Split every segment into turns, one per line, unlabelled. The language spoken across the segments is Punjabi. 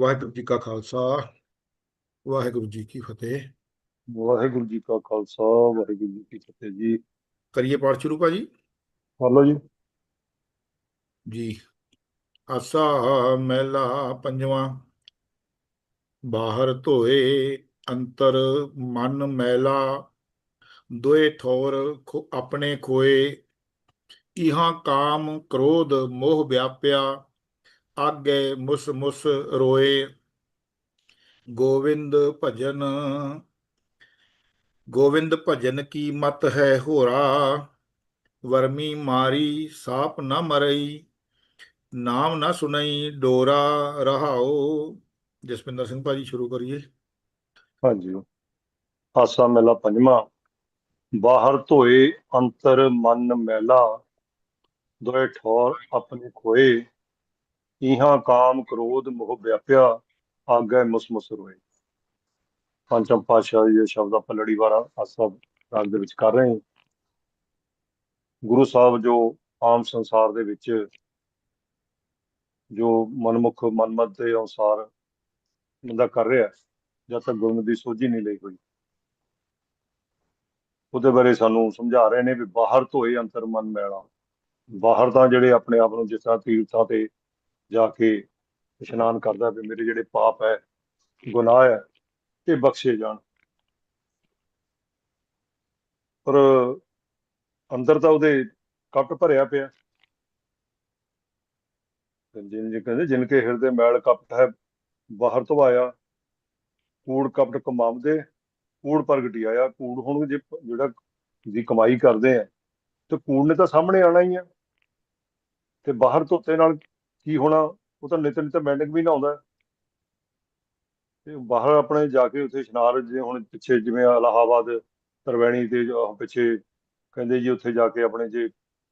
ਵਾਹਿਗੁਰੂ ਜੀ ਕਾ ਖਾਲਸਾ ਵਾਹਿਗੁਰੂ ਜੀ ਕੀ ਫਤਿਹ।
ਵਾਹਿਗੁਰੂ ਜੀ ਕਾ ਖਾਲਸਾ ਵਾਹਿਗੁਰੂ ਜੀ ਕੀ ਫਤਿਹ ਜੀ।
ਕਰੀਏ ਪਾਠ ਸ਼ੁਰੂ ਭਾਜੀ?
ਹਲੋ ਜੀ।
ਜੀ। ਆਸਾ ਮਹਿਲਾ ਪੰਜਵਾਂ। ਬਾਹਰ ਧੋਏ ਅੰਤਰ ਮਨ ਮੈਲਾ ਦੋਏ ਠੌਰ ਆਪਣੇ ਖੋਏ। ਇਹਾਂ ਕਾਮ ਕ੍ਰੋਧ ਮੋਹ ਵਿਆਪਿਆ ਆਗੇ ਮੁਸ ਮੁਸ ਰੋਏ, ਗੋਵਿੰਦ ਭਜਨ ਗੋਵਿੰਦ ਭਜਨ ਕੀ ਮਤ ਹੈ ਹੋਰਾ, ਵਰਮੀ ਮਾਰੀ ਸਾਪ ਨ ਮਰਈ, ਨਾਮ ਨਾ ਸੁਣਈ ਡੋਰਾ ਰਹਾਓ ਜਸਪਿੰਦਰ ਸਿੰਘ ਭਾਜੀ, ਸ਼ੁਰੂ ਕਰੀਏ।
ਹਾਂਜੀ। ਆਸਾ ਮੇਲਾ ਪੰਜਵਾਂ। ਬਾਹਰ ਧੋਏ, ਅੰਤਰ ਮਨ ਮੈਲਾ। ਦੋਏ ਠੌਰ ਆਪਣੇ ਖੋਏ। ਇਹਾਂ ਕਾਮ ਕ੍ਰੋਧ ਮੋਹ ਵਿਆਪਿਆ, ਆਗੇ ਮੁਸ ਮੁਸ ਰੋਏ। ਪੰਚਮ ਪਾਤਸ਼ਾਹ ਜੀ ਦੇ ਸ਼ਬਦ ਆਪਾਂ ਲੜੀਵਾਰ ਆਸਾ ਰਾਗ ਦੇ ਵਿੱਚ ਕਰ ਰਹੇ ਹਾਂ। ਗੁਰੂ ਸਾਹਿਬ ਜੋ ਆਮ ਸੰਸਾਰ ਦੇ ਵਿੱਚ ਜੋ ਮਨਮੁਖ, ਮਨਮਤ ਦੇ ਅਨੁਸਾਰ ਬੰਦਾ ਕਰ ਰਿਹਾ, ਜਦ ਤੱਕ ਗੁਰਮਤਿ ਦੀ ਸੋਝੀ ਨਹੀਂ ਲਈ ਹੋਈ। ਉਹਦੇ ਬਾਰੇ ਸਾਨੂੰ ਸਮਝਾ ਰਹੇ ਨੇ ਵੀ ਬਾਹਰ ਤੋਂ ਇਹ ਅੰਤਰ ਮਨ ਮੈਲਾ। ਬਾਹਰ ਤਾਂ ਜਿਹੜੇ ਆਪਣੇ ਆਪ ਨੂੰ ਜਿਸ ਤਰ੍ਹਾਂ ਤੀਰਥਾਂ ਤੇ ਜਾ ਕੇ ਇਸ਼ਨਾਨ ਕਰਦਾ ਵੀ ਮੇਰੇ ਜਿਹੜੇ ਪਾਪ ਹੈ, ਗੁਨਾਹ ਹੈ, ਇਹ ਬਖਸ਼ੇ ਜਾਣ। ਪਰ ਅੰਦਰ ਤਾਂ ਉਹਦੇ ਕਪਟ ਭਰਿਆ ਪਿਆ। ਜਿਨ ਜੀ ਕਹਿੰਦੇ, ਜਿਨ ਕੇ ਹਿਰਦੇ ਮੈਲ ਕਪਟ ਹੈ, ਬਾਹਰ ਤੋਂ ਕੂੜ ਕਪਟ ਕਮਾਵਦੇ ਕੂੜ ਪ੍ਰਗਟੀ ਆਇਆ ਕੂੜ ਹੁਣ ਜੇ ਜਿਹੜਾ ਦੀ ਕਮਾਈ ਕਰਦੇ ਆ, ਤੇ ਕੂੜ ਨੇ ਤਾਂ ਸਾਹਮਣੇ ਆਣਾ ਹੀ ਆ। ਤੇ ਬਾਹਰ ਧੋਤੇ ਨਾਲ ਕੀ ਹੋਣਾ? ਉਹ ਤਾਂ ਨਿਤ ਨਿਤ ਮੈਂਡਿੰਗ ਵੀ ਨਾ ਆਉਂਦਾ ਤੇ ਬਾਹਰ ਆਪਣੇ ਜਾ ਕੇ ਉੱਥੇ ਇਸ਼ਨਾਨ ਜੇ ਹੁਣ ਪਿੱਛੇ ਜਿਵੇਂ ਇਲਾਹਾਬਾਦ ਤਰਵੈਣੀ ਤੇ ਪਿੱਛੇ ਕਹਿੰਦੇ ਜੀ ਉੱਥੇ ਜਾ ਕੇ ਆਪਣੇ ਜੇ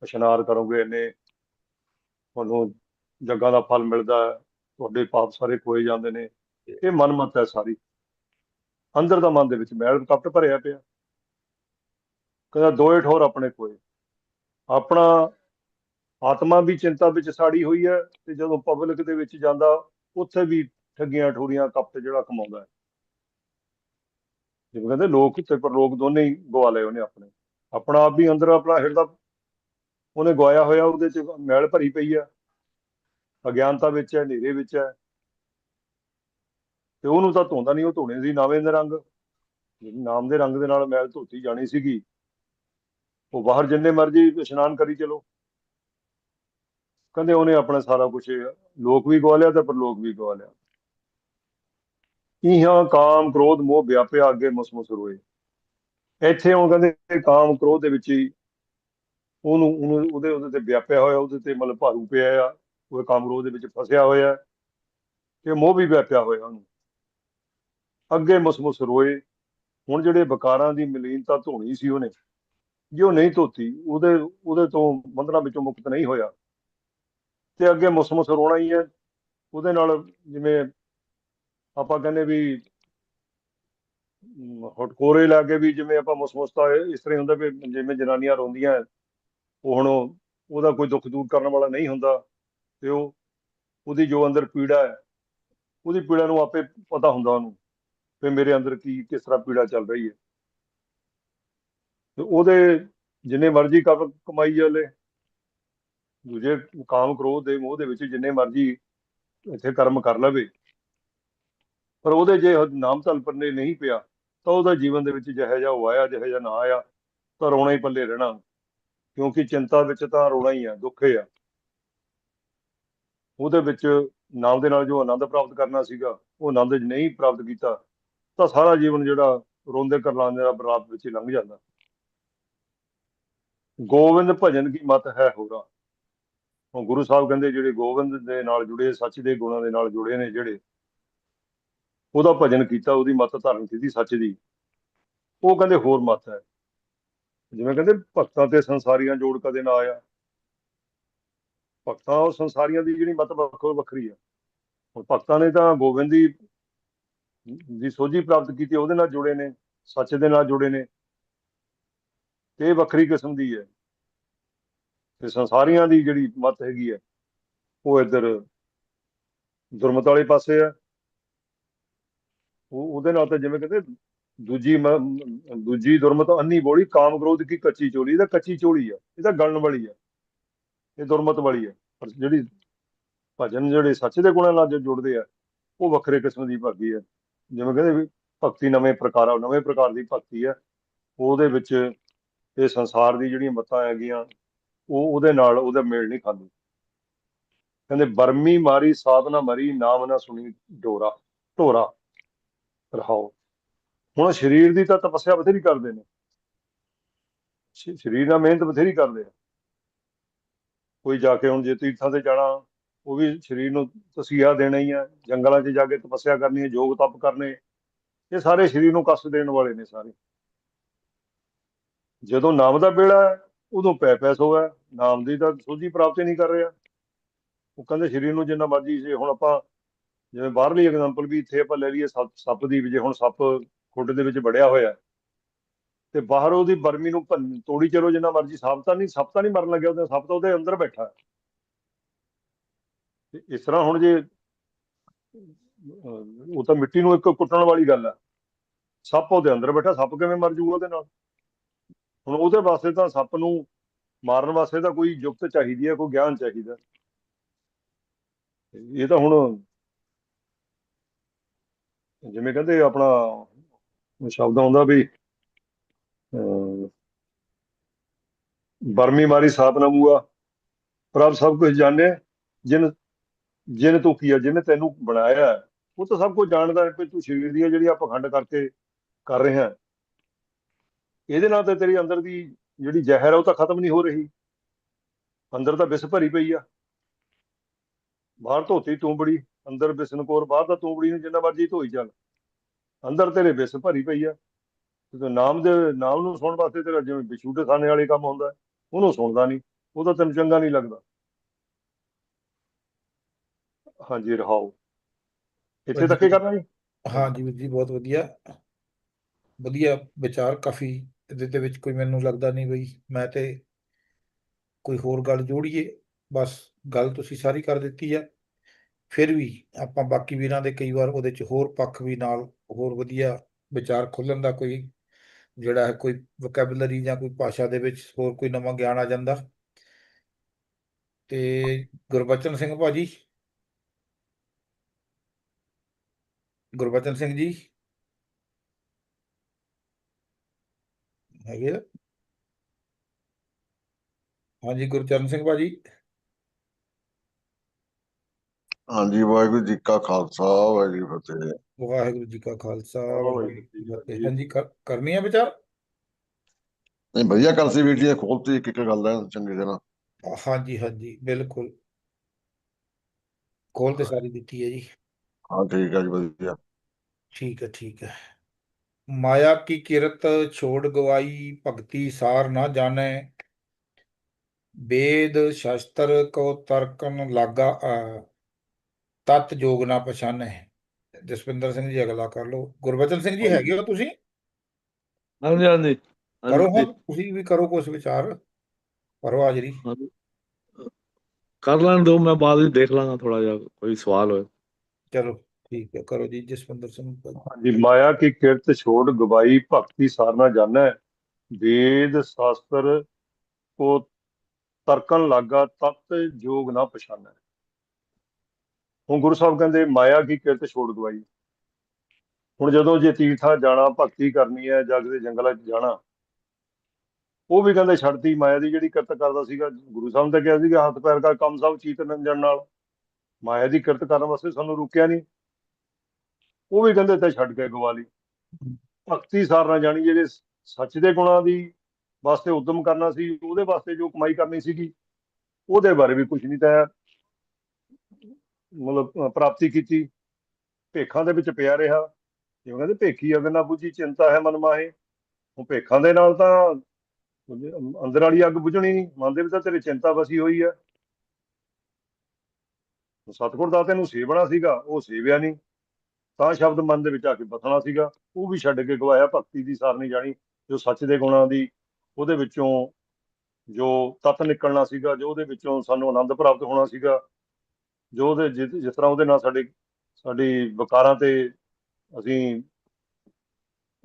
ਇਸ਼ਨਾਰ ਕਰੋਗੇ ਇੰਨੇ, ਤੁਹਾਨੂੰ ਜੱਗਾਂ ਦਾ ਫਲ ਮਿਲਦਾ ਹੈ, ਤੁਹਾਡੇ ਪਾਪ ਸਾਰੇ ਖੋਏ ਜਾਂਦੇ ਨੇ। ਇਹ ਮਨਮਤ ਹੈ ਸਾਰੀ। ਅੰਦਰ ਦਾ ਮਨ ਦੇ ਵਿੱਚ ਮੈਲ ਕਪਟ ਭਰਿਆ ਪਿਆ। ਕਹਿੰਦਾ ਦੋਏ ਠੋਰ ਆਪਣੇ ਕੋਏ। ਆਪਣਾ ਆਤਮਾ ਵੀ ਚਿੰਤਾ ਵਿੱਚ ਸਾੜੀ ਹੋਈ ਹੈ ਤੇ ਜਦੋਂ ਪਬਲਿਕ ਦੇ ਵਿੱਚ ਜਾਂਦਾ, ਉੱਥੇ ਵੀ ਠੱਗੀਆਂ ਠੋਰੀਆਂ ਕਪਟ ਜਿਹੜਾ ਕਮਾਉਂਦਾ ਹੈ। ਜਿਵੇਂ ਕਹਿੰਦੇ, ਲੋਕ ਤੇ ਪਰਲੋਕ ਦੋਨੇ ਹੀ ਗਵਾ ਲਏ ਉਹਨੇ ਆਪਣੇ। ਆਪਣਾ ਆਪ ਵੀ ਅੰਦਰ, ਆਪਣਾ ਹਿਰਦਾ ਉਹਨੇ ਗਵਾਇਆ ਹੋਇਆ, ਉਹਦੇ ਚ ਮੈਲ ਭਰੀ ਪਈ ਆ ਅਗਿਆਨਤਾ ਵਿੱਚ ਹੈ, ਹਨੇਰੇ ਵਿੱਚ ਹੈ। ਤੇ ਉਹਨੂੰ ਤਾਂ ਧੋਂਦਾ ਨਹੀਂ ਉਹ ਧੋਣੇ ਸੀ ਨਾਵੇਂ ਦੇ ਰੰਗ। ਨਾਮ ਦੇ ਰੰਗ ਦੇ ਨਾਲ ਮੈਲ ਧੋਤੀ ਜਾਣੀ ਸੀਗੀ। ਉਹ ਬਾਹਰ ਜਿੰਨੇ ਮਰਜ਼ੀ ਇਸ਼ਨਾਨ ਕਰੀ ਚਲੋ। ਕਹਿੰਦੇ ਉਹਨੇ ਆਪਣਾ ਸਾਰਾ ਕੁਝ ਲੋਕ ਵੀ ਗਵਾ ਲਿਆ ਤੇ ਪਰਲੋਕ ਵੀ ਗਵਾ ਲਿਆ। ਇਹਾਂ ਕਾਮ ਕ੍ਰੋਧ ਮੋਹ ਵਿਆਪਿਆ ਅੱਗੇ ਮਸਮਸ ਰੋਏ। ਇੱਥੇ ਉਹ ਕਹਿੰਦੇ ਕਾਮ ਕ੍ਰੋਧ ਦੇ ਵਿੱਚ ਹੀ ਉਹਨੂੰ ਉਹਨੂੰ, ਉਹਦੇ ਉਹਦੇ ਤੇ ਵਿਆਪਿਆ ਹੋਇਆ, ਉਹਦੇ ਤੇ ਮਤਲਬ ਭਾਰੂ ਪਿਆ ਆ, ਉਹ ਕਾਮ ਕ੍ਰੋਧ ਦੇ ਵਿੱਚ ਫਸਿਆ ਹੋਇਆ ਤੇ ਮੋਹ ਵੀ ਵਿਆਪਿਆ ਹੋਇਆ ਉਹਨੂੰ। ਅੱਗੇ ਮਸਮਸ ਰੋਏ। ਹੁਣ ਜਿਹੜੇ ਵਿਕਾਰਾਂ ਦੀ ਮਲੀਨਤਾ ਧੋਣੀ ਸੀ ਉਹਨੇ, ਜੇ ਉਹ ਨਹੀਂ ਧੋਤੀ, ਉਹਦੇ ਉਹਦੇ ਤੋਂ ਬੰਧਨਾਂ ਵਿੱਚੋਂ ਮੁਕਤ ਨਹੀਂ ਹੋਇਆ। ਤੇ ਅੱਗੇ ਮਸਮਸ ਰੋਣਾ ਹੀ ਹੈ। ਉਹਦੇ ਨਾਲ ਜਿਵੇਂ ਆਪਾਂ ਕਹਿੰਦੇ ਵੀ ਅਮ, ਹਟਕੋਰੇ ਲਾ ਕੇ ਵੀ ਜਿਵੇਂ ਆਪਾਂ ਮਸਮਸਤਾ ਇਸ ਤਰ੍ਹਾਂ ਹੀ ਹੁੰਦਾ ਵੀ ਜਿਵੇਂ ਜਨਾਨੀਆਂ ਰੋਂਦੀਆਂ ਉਹ ਹੁਣ ਉਹਦਾ ਕੋਈ ਦੁੱਖ ਦੂਰ ਕਰਨ ਵਾਲਾ ਨਹੀਂ ਹੁੰਦਾ ਤੇ ਉਹ ਉਹਦੀ ਜੋ ਅੰਦਰ ਪੀੜਾ ਹੈ ਉਹਦੀ ਪੀੜਾ ਨੂੰ ਆਪੇ ਪਤਾ ਹੁੰਦਾ ਉਹਨੂੰ ਵੀ ਮੇਰੇ ਅੰਦਰ ਕੀ ਕਿਸ ਤਰ੍ਹਾਂ ਪੀੜਾ ਚੱਲ ਰਹੀ ਹੈ। ਤੇ ਉਹਦੇ ਜਿੰਨੇ ਮਰਜ਼ੀ ਕੰਮ ਕਮਾਈ ਜਾਲੇ ਦੂਜੇ ਕਾਮ ਕ੍ਰੋਧ ਦੇ ਮੋਹ ਦੇ ਵਿੱਚ ਜਿੰਨੇ ਮਰਜ਼ੀ ਇੱਥੇ ਕਰਮ ਕਰ ਲਵੇ। ਪਰ ਉਹਦੇ ਜੇ ਨਾਮ ਧਲ ਪਰਨੇ ਨਹੀਂ ਪਿਆ, ਤਾਂ ਉਹਦਾ ਜੀਵਨ ਦੇ ਵਿੱਚ ਜਿਹੋ ਜਿਹਾ ਉਹ ਆਇਆ, ਜਿਹੋ ਜਿਹਾ ਨਾ ਆਇਆ, ਤਾਂ ਰੋਣਾ ਹੀ ਪੱਲੇ ਰਹਿਣਾ। ਕਿਉਂਕਿ ਚਿੰਤਾ ਵਿੱਚ ਤਾਂ ਰੋਣਾ ਹੀ ਆ, ਦੁੱਖ ਆ। ਉਹਦੇ ਵਿੱਚ ਨਾਮ ਦੇ ਨਾਲ ਜੋ ਆਨੰਦ ਪ੍ਰਾਪਤ ਕਰਨਾ ਸੀਗਾ, ਉਹ ਆਨੰਦ ਨਹੀਂ ਪ੍ਰਾਪਤ ਕੀਤਾ, ਤਾਂ ਸਾਰਾ ਜੀਵਨ ਜਿਹੜਾ ਰੋਂਦੇ ਕਰਲਾਉਂਦੇ ਦਾ ਬਰਾਤ ਵਿੱਚ ਲੰਘ ਜਾਂਦਾ। ਗੋਬਿੰਦ ਭਜਨ ਕੀ ਮਤ ਹੈ ਹੋਰਾ? ਹੁਣ ਗੁਰੂ ਸਾਹਿਬ ਕਹਿੰਦੇ ਜਿਹੜੇ ਗੋਬਿੰਦ ਦੇ ਨਾਲ ਜੁੜੇ, ਸੱਚ ਦੇ ਗੁਣਾਂ ਦੇ ਨਾਲ ਜੁੜੇ ਨੇ ਜਿਹੜੇ, ਉਹਦਾ ਭਜਨ ਕੀਤਾ, ਉਹਦੀ ਮੱਤ ਧਾਰਨ ਕੀਤੀ ਸੱਚ ਦੀ। ਉਹ ਕਹਿੰਦੇ ਹੋਰ ਮਤ ਹੈ। ਜਿਵੇਂ ਕਹਿੰਦੇ ਭਗਤਾਂ ਤੇ ਸੰਸਾਰੀਆਂ ਜੋੜ ਕਦੇ ਨਾ ਆਇਆ। ਭਗਤਾਂ ਉਹ ਸੰਸਾਰੀਆਂ ਦੀ ਜਿਹੜੀ ਮਤ ਵੱਖੋ ਵੱਖਰੀ ਆ ਹੁਣ ਭਗਤਾਂ ਨੇ ਤਾਂ ਗੋਬਿੰਦ ਦੀ ਦੀ ਸੋਝੀ ਪ੍ਰਾਪਤ ਕੀਤੀ, ਉਹਦੇ ਨਾਲ ਜੁੜੇ ਨੇ, ਸੱਚ ਦੇ ਨਾਲ ਜੁੜੇ ਨੇ। ਤੇ ਵੱਖਰੀ ਕਿਸਮ ਦੀ ਹੈ। ਤੇ ਸੰਸਾਰੀਆਂ ਦੀ ਜਿਹੜੀ ਮਤ ਹੈਗੀ ਹੈ ਉਹ ਇੱਧਰ ਦੁਰਮਤ ਵਾਲੇ ਪਾਸੇ ਹੈ ਉਹ, ਉਹਦੇ ਨਾਲ ਤਾਂ ਜਿਵੇਂ ਕਹਿੰਦੇ, ਦੂਜੀ ਮ- ਦੂਜੀ ਦੁਰਮਤ ਅੰਨੀ ਬੋਲੀ, ਕਾਮ ਕ੍ਰੋਧ ਕੀ ਕੱਚੀ ਚੋਲੀ ਇਹਦਾ ਕੱਚੀ ਚੋਲੀ ਆ, ਇਹ ਤਾਂ ਗਲਣ ਵਾਲੀ ਆ, ਇਹ ਦੁਰਮਤ ਵਾਲੀ ਆ। ਪਰ ਜਿਹੜੀ ਭਜਨ ਜਿਹੜੇ ਸੱਚ ਦੇ ਗੁਣਾਂ ਨਾਲ ਜੋ ਜੁੜਦੇ ਆ, ਉਹ ਵੱਖਰੇ ਕਿਸਮ ਦੀ ਭਗਤੀ ਹੈ ਜਿਵੇਂ ਕਹਿੰਦੇ ਵੀ ਭਗਤੀ ਨਵੇਂ ਪ੍ਰਕਾਰ ਨਵੇਂ ਪ੍ਰਕਾਰ ਦੀ ਭਗਤੀ ਹੈ ਉਹਦੇ ਵਿੱਚ ਇਹ ਸੰਸਾਰ ਦੀ ਜਿਹੜੀਆਂ ਮੱਤਾਂ ਹੈਗੀਆਂ ਉਹ ਉਹਦੇ ਨਾਲ ਉਹਦਾ ਮੇਲ ਨਹੀਂ ਖਾਂਦੀ। ਕਹਿੰਦੇ, ਬਰਮੀ ਮਾਰੀ ਸਾਧਨਾ ਮਰੀ, ਨਾਮ ਨਾ ਸੁਣੀ ਡੋਰਾ, ਢੋਰਾ, ਰਹਾਓ। ਹੁਣ ਸਰੀਰ ਦੀ ਤਾਂ ਤਪੱਸਿਆ ਬਥੇਰੀ ਕਰਦੇ ਨੇ। ਸਰੀਰ ਨਾਲ ਮਿਹਨਤ ਬਥੇਰੀ ਕਰਦੇ ਆ। ਕੋਈ ਜਾ ਕੇ ਹੁਣ ਜੇ ਤੀਰਥਾਂ ਤੇ ਜਾਣਾ, ਉਹ ਵੀ ਸਰੀਰ ਨੂੰ ਤਸੀਹਾ ਦੇਣਾ ਹੀ ਆ। ਜੰਗਲਾਂ 'ਚ ਜਾ ਕੇ ਤਪੱਸਿਆ ਕਰਨੀ ਹੈ ਯੋਗ ਤਪ ਕਰਨੇ। ਇਹ ਸਾਰੇ ਸਰੀਰ ਨੂੰ ਕਸ਼ਟ ਦੇਣ ਵਾਲੇ ਨੇ ਸਾਰੇ। ਜਦੋਂ ਨਾਮ ਦਾ ਵੇਲਾ ਉਦੋਂ ਪੈ ਪੈਸ ਹੋਇਆ ਨਾਮ ਦੀ ਤਾਂ ਸੋਝੀ ਪ੍ਰਾਪਤੀ ਨਹੀਂ ਕਰ ਰਿਹਾ। ਉਹ ਕਹਿੰਦੇ ਸਰੀਰ ਨੂੰ ਜਿੰਨਾ ਮਰਜ਼ੀ ਜੇ ਹੁਣ ਆਪਾਂ ਜਿਵੇਂ ਬਾਹਰਲੀ ਐਗਜ਼ਾਮਪਲ ਵੀ ਇੱਥੇ ਆਪਾਂ ਲੈ ਲਈਏ, ਸੱਪ ਸੱਪ ਦੀ ਵੀ, ਜੇ ਹੁਣ ਸੱਪ ਖੁੱਡ ਦੇ ਵਿੱਚ ਵੜਿਆ ਹੋਇਆ, ਤੇ ਬਾਹਰ ਉਹਦੀ ਬਰਮੀ ਨੂੰ ਭੰਨ- ਤੋੜੀ ਚਲੋ ਜਿੰਨਾ ਮਰਜ਼ੀ, ਸੱਪ ਤਾਂ ਨਹੀਂ, ਸੱਪ ਤਾਂ ਨਹੀਂ ਮਰਨ ਲੱਗਿਆ, ਉਹਦੇ ਸੱਪ ਤਾਂ ਉਹਦੇ ਅੰਦਰ ਬੈਠਾ। ਹੈ ਤੇ ਇਸ ਤਰ੍ਹਾਂ ਹੁਣ ਜੇ ਉਹ ਤਾਂ ਮਿੱਟੀ ਨੂੰ ਇੱਕ ਕੁੱਟਣ ਵਾਲੀ ਗੱਲ ਹੈ ਸੱਪ ਉਹਦੇ ਅੰਦਰ ਬੈਠਾ, ਸੱਪ ਕਿਵੇਂ ਮਰ ਜੂਗਾ ਉਹਦੇ ਨਾਲ? ਹੁਣ ਉਹਦੇ ਵਾਸਤੇ ਤਾਂ ਸੱਪ ਨੂੰ ਮਾਰਨ ਵਾਸਤੇ ਤਾਂ ਕੋਈ ਯੁਕਤ ਚਾਹੀਦੀ ਹੈ ਕੋਈ ਗਿਆਨ ਚਾਹੀਦਾ ਇਹ ਤਾਂ ਹੁਣ ਜਿਵੇਂ ਕਹਿੰਦੇ ਆਪਣਾ ਸ਼ਬਦ ਆਉਂਦਾ ਵੀ ਅਹ, ਬਰਮੀ ਮਾਰੀ ਸਾਪ ਨਾ ਮੂਆ। ਪ੍ਰਭ ਸਭ ਕੁਝ ਜਾਣੇ ਜਿਨ ਜਿਨ ਤੂੰ ਕੀਆ ਜਿਹਨੇ ਤੈਨੂੰ ਬਣਾਇਆ ਉਹ ਤਾਂ ਸਭ ਕੁਝ ਜਾਣਦਾ ਹੈ ਕਿ ਤੂੰ ਸਰੀਰ ਦੀ ਹੈ ਜਿਹੜੀ ਆ ਪਖੰਡ ਕਰਕੇ ਕਰ ਰਿਹਾ ਹੈ ਇਹਦੇ ਨਾਲ ਤਾਂ ਤੇਰੀ ਅੰਦਰ ਦੀ ਜਿਹੜੀ ਜ਼ਹਿਰ ਹੈ ਉਹ ਤਾਂ ਖਤਮ ਨਹੀਂ ਹੋ ਰਹੀ। ਅੰਦਰ ਤਾਂ ਵਿਸ ਭਰੀ ਪਈ ਆ। ਬਾਹਰ ਧੋਤੀ ਤੂੰਬੜੀ, ਅੰਦਰ ਬਿਸਨਕੋਰ ਬਾਹਰ ਤਾਂ ਤੂੰਬੜੀ ਨੂੰ ਜਿੰਨਾ ਮਰਜ਼ੀ ਧੋਈ ਚੱਲ। ਅੰਦਰ ਤੇਰੇ ਵਿਸ ਭਰੀ ਪਈ ਆ। ਤੇ ਨਾਮ ਦੇ, ਨਾਮ ਨੂੰ ਸੁਣਨ ਵਾਸਤੇ ਤੇਰਾ ਜਿਵੇਂ ਬਿਛੂਟੇ ਖਾਣੇ ਵਾਲੇ ਕੰਮ ਹੁੰਦਾ, ਉਹਨੂੰ ਸੁਣਦਾ ਨਹੀਂ। ਉਹ ਤਾਂ ਤੈਨੂੰ ਚੰਗਾ ਨਹੀਂ ਲੱਗਦਾ। ਹਾਂਜੀ, ਰਹਾਓ। ਇੱਥੇ ਤੱਕ ਹੀ ਕਰਨਾ ਜੀ?
ਹਾਂਜੀ ਵੀਰ ਜੀ, ਬਹੁਤ ਵਧੀਆ। ਵਧੀਆ ਵਿਚਾਰ, ਕਾਫੀ ਇਹਦੇ ਦੇ ਵਿੱਚ ਕੋਈ ਮੈਨੂੰ ਲੱਗਦਾ ਨਹੀਂ ਬਈ ਮੈਂ ਤੇ ਕੋਈ ਹੋਰ ਗੱਲ ਜੋੜੀਏ, ਬਸ ਗੱਲ ਤੁਸੀਂ ਸਾਰੀ ਕਰ ਦਿੱਤੀ ਹੈ ਫਿਰ ਵੀ ਆਪਾਂ ਬਾਕੀ ਵੀਰਾਂ ਦੇ ਕਈ ਵਾਰ ਉਹਦੇ ਚ ਹੋਰ ਪੱਖ ਵੀ ਨਾਲ ਹੋਰ ਵਧੀਆ ਵਿਚਾਰ ਖੋਲਣ ਦਾ ਕੋਈ ਜਿਹੜਾ ਹੈ, ਕੋਈ ਵੋਕੈਬਲਰੀ ਜਾਂ ਕੋਈ ਭਾਸ਼ਾ ਦੇ ਵਿੱਚ ਹੋਰ ਕੋਈ ਨਵਾਂ ਗਿਆਨ ਆ ਜਾਂਦਾ। ਤੇ ਗੁਰਬਚਨ ਸਿੰਘ ਭਾਜੀ। ਗੁਰਬਚਨ ਸਿੰਘ ਜੀ। ਹੈਗੇ ਆ? ਹਾਂਜੀ ਗੁਰਚਰਨ ਸਿੰਘ ਭਾਜੀ।
ਹਾਂਜੀ ਵਾਹਿਗੁਰੂ ਜੀ ਕਾ ਖਾਲਸਾ ਵਾਹਿਗੁਰੂ ਜੀ ਫਤਿਹ।
ਵਾਹਿਗੁਰੂ ਜੀ ਕਾ ਖਾਲਸਾ
ਵਾਹਿਗੁਰੂ ਜੀ ਕੀ
ਫਤਿਹ। ਹਾਂਜੀ ਕਰਨੀ ਹੈ ਵਿਚਾਰ?
ਨਹੀਂ ਵਧੀਆ ਕਰ ਸੀ ਵੀਡੀਓ ਖੋਲਤੀ ਇੱਕ ਇੱਕ ਗੱਲ ਹੈ ਚੰਗੀ ਤਰ੍ਹਾਂ
ਹਾਂਜੀ ਹਾਂਜੀ ਬਿਲਕੁਲ। ਖੋਲ ਤੇ ਸਾਰੀ ਦਿੱਤੀ ਹੈ ਜੀ।
ਹਾਂ ਠੀਕ ਹੈ ਜੀ ਵਧੀਆ।
ਠੀਕ ਹੈ ਠੀਕ ਹੈ। ਮਾਇਆ ਕੀ ਕਿਰਤ ਛੋੜ ਗਵਾਈ ਭਗਤੀ ਸਾਰ ਨਾ ਜਾਣੈ। ਵੇਦ ਸ਼ਾਸਤਰ ਕੋ ਤਰਕਨ ਲਾਗਾ ਤਤ ਜੋਗ ਨਾ ਪਛਾਨੈ। ਜਸਵਿੰਦਰ ਸਿੰਘ ਜੀ ਅਗਲਾ ਕਰ ਲਓ। ਗੁਰਬਚਨ ਸਿੰਘ ਜੀ। ਹੈਗੇ ਹੋ ਤੁਸੀਂ?
ਹਾਂਜੀ ਹਾਂਜੀ।
ਕਰੋ
ਹਾਂਜੀ।
ਹਾਂ ਤੁਸੀਂ ਵੀ ਕਰੋ ਕੁਝ ਵਿਚਾਰ। ਕਰੋ ਹਾਜ਼ਰੀ।
ਹਾਂਜੀ। ਕਰ ਲੈਣ ਦਿਓ ਮੈਂ ਬਾਅਦ ਵਿੱਚ ਦੇਖ ਲਾਂਗਾ ਥੋੜਾ ਜਿਹਾ ਕੋਈ ਸਵਾਲ ਹੋਏ।
ਚਲੋ। ਠੀਕ ਹੈ, ਕਰੋ ਜੀ, ਜਸਵਿੰਦਰ ਸਿੰਘ
ਹਾਂਜੀ, ਮਾਇਆ ਕੀ ਕਿਰਤ ਛੋੜ ਗਵਾਈ, ਭਗਤੀ ਸਾਰਨਾ ਜਾਣੈ। ਵੇਦ ਸ਼ਾਸਤਰ ਕੋ ਤਰਕਨ ਲਾਗਾ, ਤਤ ਜੋਗ ਨਾ ਪਛਾਨੈ। ਹੁਣ ਗੁਰੂ ਸਾਹਿਬ ਕਹਿੰਦੇ, ਮਾਇਆ ਕੀ ਕਿਰਤ ਛੋੜ ਗਵਾਈ। ਹੁਣ ਜਦੋਂ ਜੇ ਤੀਰਥਾਂ ਜਾਣਾ, ਭਗਤੀ ਕਰਨੀ ਹੈ ਜਗ ਦੇ ਜੰਗਲਾਂ 'ਚ ਜਾਣਾ, ਉਹ ਵੀ ਕਹਿੰਦੇ ਛੱਡਤੀ, ਮਾਇਆ ਦੀ ਜਿਹੜੀ ਕਿਰਤ ਕਰਦਾ ਸੀਗਾ, ਗੁਰੂ ਸਾਹਿਬ ਨੇ ਤਾਂ ਕਿਹਾ ਸੀਗਾ, ਹੱਥ ਪੈਰ ਦਾ ਕੰਮ ਸਭ ਚੀਤ ਰੰਜਨ ਨਾਲ। ਮਾਇਆ ਦੀ ਕਿਰਤ ਕਰਨ ਵਾਸਤੇ ਸਾਨੂੰ ਰੁਕਿਆ ਨਹੀਂ। ਉਹ ਵੀ ਕਹਿੰਦੇ ਤੇ ਛੱਡ ਕੇ ਗਵਾ ਲਈ ਭਗਤੀ ਸਾਰਨਾ ਜਾਣੀ ਜਿਹੜੇ ਸੱਚ ਦੇ ਗੁਣਾਂ ਦੀ ਵਾਸਤੇ ਉਦਮ ਕਰਨਾ ਸੀ, ਉਹਦੇ ਵਾਸਤੇ ਜੋ ਕਮਾਈ ਕਰਨੀ ਸੀਗੀ, ਉਹਦੇ ਬਾਰੇ ਵੀ ਕੁਝ ਨਹੀਂ ਤਾਂ ਮਤਲਬ ਪ੍ਰਾਪਤੀ ਕੀਤੀ। ਭੇਖਾਂ ਦੇ ਵਿੱਚ ਪਿਆ ਰਿਹਾ। ਜਿਵੇਂ ਕਹਿੰਦੇ ਭੇਖੀ ਅਗਰ ਨਾ ਬੁਝੀ, ਚਿੰਤਾ ਹੈ ਮਨ ਮਾਹੇ। ਉਹ ਭੇਖਾਂ ਦੇ ਨਾਲ ਤਾਂ ਅੰਦਰ ਵਾਲੀ ਅੱਗ ਬੁਝਣੀ ਨਹੀਂ ਮਨ ਦੇ ਵਿੱਚ ਤਾਂ ਤੇਰੇ ਚਿੰਤਾ ਵਸੀ ਹੋਈ ਹੈ ਸਤਿਗੁਰ ਦਾਤੇ ਨੂੰ ਸੇਵਣਾ ਸੀਗਾ, ਉਹ ਸੇਵਿਆ ਨਹੀਂ ਤਾਂ ਸ਼ਬਦ ਮਨ ਦੇ ਵਿੱਚ ਆ ਕੇ ਬਸਣਾ ਸੀਗਾ। ਉਹ ਵੀ ਛੱਡ ਕੇ ਗਵਾਇਆ ਭਗਤੀ ਦੀ ਸਾਰਨੀ ਜਾਣੀ, ਜੋ ਸੱਚ ਦੇ ਗੁਣਾਂ ਦੀ, ਉਹਦੇ ਵਿੱਚੋਂ ਜੋ ਤਤ ਨਿਕਲਣਾ ਸੀਗਾ, ਜੋ ਉਹਦੇ ਵਿੱਚੋਂ ਸਾਨੂੰ ਆਨੰਦ ਪ੍ਰਾਪਤ ਹੋਣਾ ਸੀਗਾ, ਜੋ ਉਹਦੇ ਜਿਸ ਜਿਸ ਤਰ੍ਹਾਂ ਉਹਦੇ ਨਾਲ ਸਾਡੇ, ਸਾਡੀ ਵਿਕਾਰਾਂ ਤੇ ਅਸੀਂ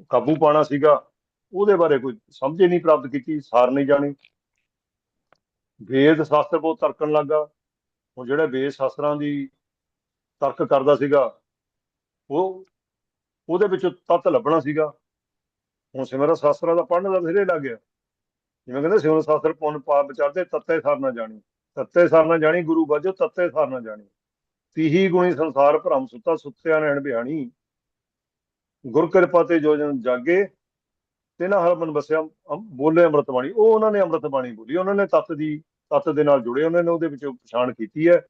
ਕਾਬੂ ਪਾਣਾ ਸੀਗਾ, ਉਹਦੇ ਬਾਰੇ ਕੋਈ ਸਮਝ ਹੀ ਨਹੀਂ ਪ੍ਰਾਪਤ ਕੀਤੀ, ਸਾਰ ਨਹੀਂ ਜਾਣੀ। ਵੇਦ ਸ਼ਾਸਤਰ ਬਹੁਤ ਤਰਕਣ ਲੱਗਾ। ਹੁਣ ਜਿਹੜਾ ਵੇਦ ਸ਼ਾਸਤਰਾਂ ਦੀ ਤਰਕ ਕਰਦਾ ਸੀਗਾ ਉਹ, ਉਹਦੇ ਵਿੱਚੋਂ ਤੱਤ ਲੱਭਣਾ ਸੀਗਾ। ਹੁਣ ਸਿਮਰਨ ਸ਼ਾਸਤਰਾਂ ਦਾ ਪੜ੍ਹਨ ਦਾ ਸਿਰੇ ਲੱਗ ਗਿਆ। ਜਿਵੇਂ ਕਹਿੰਦੇ ਸਿਮਰਨ ਸ਼ਾਸਤਰ ਪੁੰਨ ਪਾਪ ਵਿਚਾਰਦੇ, ਤੱਤੇ ਸਾਰ ਨਾ ਜਾਣੀ। ਤੱਤੇ ਸਾਰ ਨਾ ਜਾਣੀ, ਗੁਰੂ ਬਾਝੋ ਤੱਤੇ ਸਾਰ ਨਾ ਜਾਣੀ। ਤੀਹੀ ਗੁਣੀ ਸੰਸਾਰ ਭਰਮ ਸੁੱਤਾ, ਸੁੱਤਿਆ ਨੈਣ ਬਿਹਾਣੀ ਗੁਰ ਕਿਰਪਾ ਤੇ ਜੋ ਜਨ ਜਾਗੇ ਤਿਨਾ ਹਰ ਮਨ ਬਸਿਆ ਬੋਲੇ ਅੰਮ੍ਰਿਤ ਬਾਣੀ। ਉਹ ਉਹਨਾਂ ਨੇ ਅੰਮ੍ਰਿਤ ਬਾਣੀ ਬੋਲੀ। ਉਹਨਾਂ ਨੇ ਤੱਤ ਦੀ, ਤੱਤ ਦੇ ਨਾਲ ਜੁੜੇ। ਉਹਨਾਂ ਨੇ ਉਹਦੇ ਵਿੱਚੋਂ ਪਛਾਣ ਕੀਤੀ ਹੈ।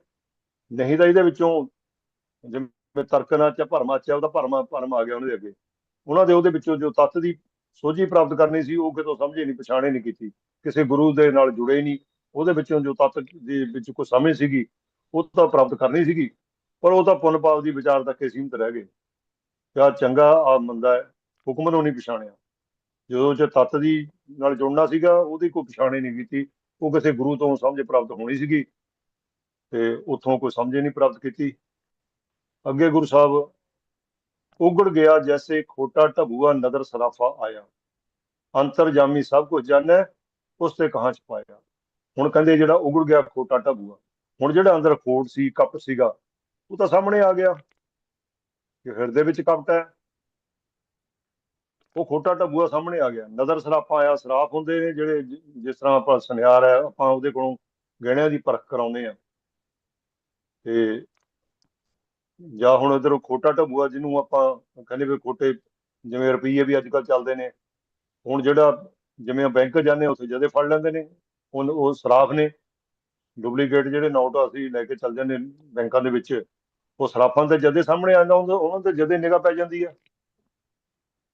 ਨਹੀਂ ਤਾਂ ਇਹਦੇ ਵਿੱਚੋਂ ਤਰਕਨਾ ਚ ਭਰਮਾ ਚ ਉਹਦਾ ਭਰਮ ਭਰਮ ਆ ਗਿਆ ਉਹਦੇ ਅੱਗੇ। ਉਹਨਾਂ ਦੇ ਉਹਦੇ ਵਿੱਚੋਂ ਜੋ ਤੱਤ ਦੀ ਸੋਝੀ ਪ੍ਰਾਪਤ ਕਰਨੀ ਸੀ, ਉਹ ਕਿਤੋਂ ਸਮਝੇ ਨਹੀਂ, ਪਛਾਣੇ ਨਹੀਂ ਕੀਤੀ। ਕਿਸੇ ਗੁਰੂ ਦੇ ਨਾਲ ਜੁੜੇ ਨਹੀਂ, ਉਹਦੇ ਵਿੱਚੋਂ ਜੋ ਤੱਤ ਦੇ ਵਿੱਚ ਕੋਈ ਸਮਝ ਸੀਗੀ, ਉਹ ਤਾਂ ਪ੍ਰਾਪਤ ਕਰਨੀ ਸੀਗੀ। ਪਰ ਉਹ ਤਾਂ ਪੁੰਨ ਪਾਪ ਦੀ ਵਿਚਾਰ ਤੱਕ ਹੀ ਸੀਮਿਤ ਰਹਿ ਗਏ। ਕਿਆ ਚੰਗਾ ਆ ਮੰਦਾ ਹੈ, ਹੁਕਮ ਨੂੰ ਨਹੀਂ ਪਛਾਣਿਆ। ਜਦੋਂ ਚ ਤੱਤ ਦੀ ਨਾਲ ਜੁੜਨਾ ਸੀਗਾ, ਉਹਦੀ ਕੋਈ ਪਛਾਣੇ ਨਹੀਂ ਕੀਤੀ। ਉਹ ਕਿਸੇ ਗੁਰੂ ਤੋਂ ਸਮਝ ਪ੍ਰਾਪਤ ਹੋਣੀ ਸੀਗੀ, ਤੇ ਉੱਥੋਂ ਕੋਈ ਸਮਝ ਨਹੀਂ ਪ੍ਰਾਪਤ ਕੀਤੀ। ਅੱਗੇ ਗੁਰੂ ਸਾਹਿਬ ਉਗੜ ਗਿਆ, ਜੈਸੇ ਖੋਟਾ ਢਬੂਆ ਨਦਰ ਸਰਾਫਾ ਆਇਆ। ਅੰਤਰਜਾਮੀ ਸਭ ਕੁਝ ਜਾਣੈ ਉਸ ਤੇ ਕਹਾਂ ਛਪਾਇਆ ਹੁਣ ਕਹਿੰਦੇ ਜਿਹੜਾ ਉਗੜ ਗਿਆ ਖੋਟਾ ਢਬੂਆ, ਹੁਣ ਜਿਹੜਾ ਅੰਦਰ ਖੋਟ ਸੀ ਕਪਟ ਸੀਗਾ, ਉਹ ਤਾਂ ਸਾਹਮਣੇ ਆ ਗਿਆ। ਕਿ ਹਿਰਦੇ ਵਿੱਚ ਕਪਟ ਹੈ। ਉਹ ਖੋਟਾ ਢਬੂਆ ਸਾਹਮਣੇ ਆ ਗਿਆ। ਨਜ਼ਰ ਸਰਾਪਾ ਆਇਆ ਸਰਾਪ ਹੁੰਦੇ ਨੇ ਜਿਹੜੇ ਜਿਸ ਤਰ੍ਹਾਂ ਆਪਾਂ ਸੁਨਿਆਰ ਹੈ, ਆਪਾਂ ਉਹਦੇ ਕੋਲੋਂ ਗਹਿਣਿਆਂ ਦੀ ਪਰਖ ਕਰਾਉਂਦੇ ਆ ਤੇ ਜਾਂ ਹੁਣ ਇਧਰੋਂ ਖੋਟਾ ਢਬੂਆ ਜਿਹਨੂੰ ਆਪਾਂ ਕਹਿੰਦੇ ਵੀ ਖੋਟੇ ਜਿਵੇਂ ਰੁਪਈਏ ਵੀ ਅੱਜ ਕੱਲ ਚੱਲਦੇ ਨੇ, ਹੁਣ ਜਿਹੜਾ ਜਿਵੇਂ ਬੈਂਕ ਜਾਂਦੇ ਉੱਥੇ ਜਦੇ ਫੜ ਲੈਂਦੇ ਨੇ, ਹੁਣ ਉਹ ਸਰਾਫ ਨੇ, ਡੁਪਲੀਕੇਟ ਜਿਹੜੇ ਨੋਟ ਅਸੀਂ ਲੈ ਕੇ ਚੱਲ ਜਾਂਦੇ ਬੈਂਕਾਂ ਦੇ ਵਿੱਚ, ਉਹ ਸਰਾਫਾਂ ਦੇ ਜਦੇ ਸਾਹਮਣੇ ਆ ਜਾਂਦਾ ਉਹਨਾਂ ਤੇ ਜਦੇ ਨਿਗਾਹ ਪੈ ਜਾਂਦੀ ਆ।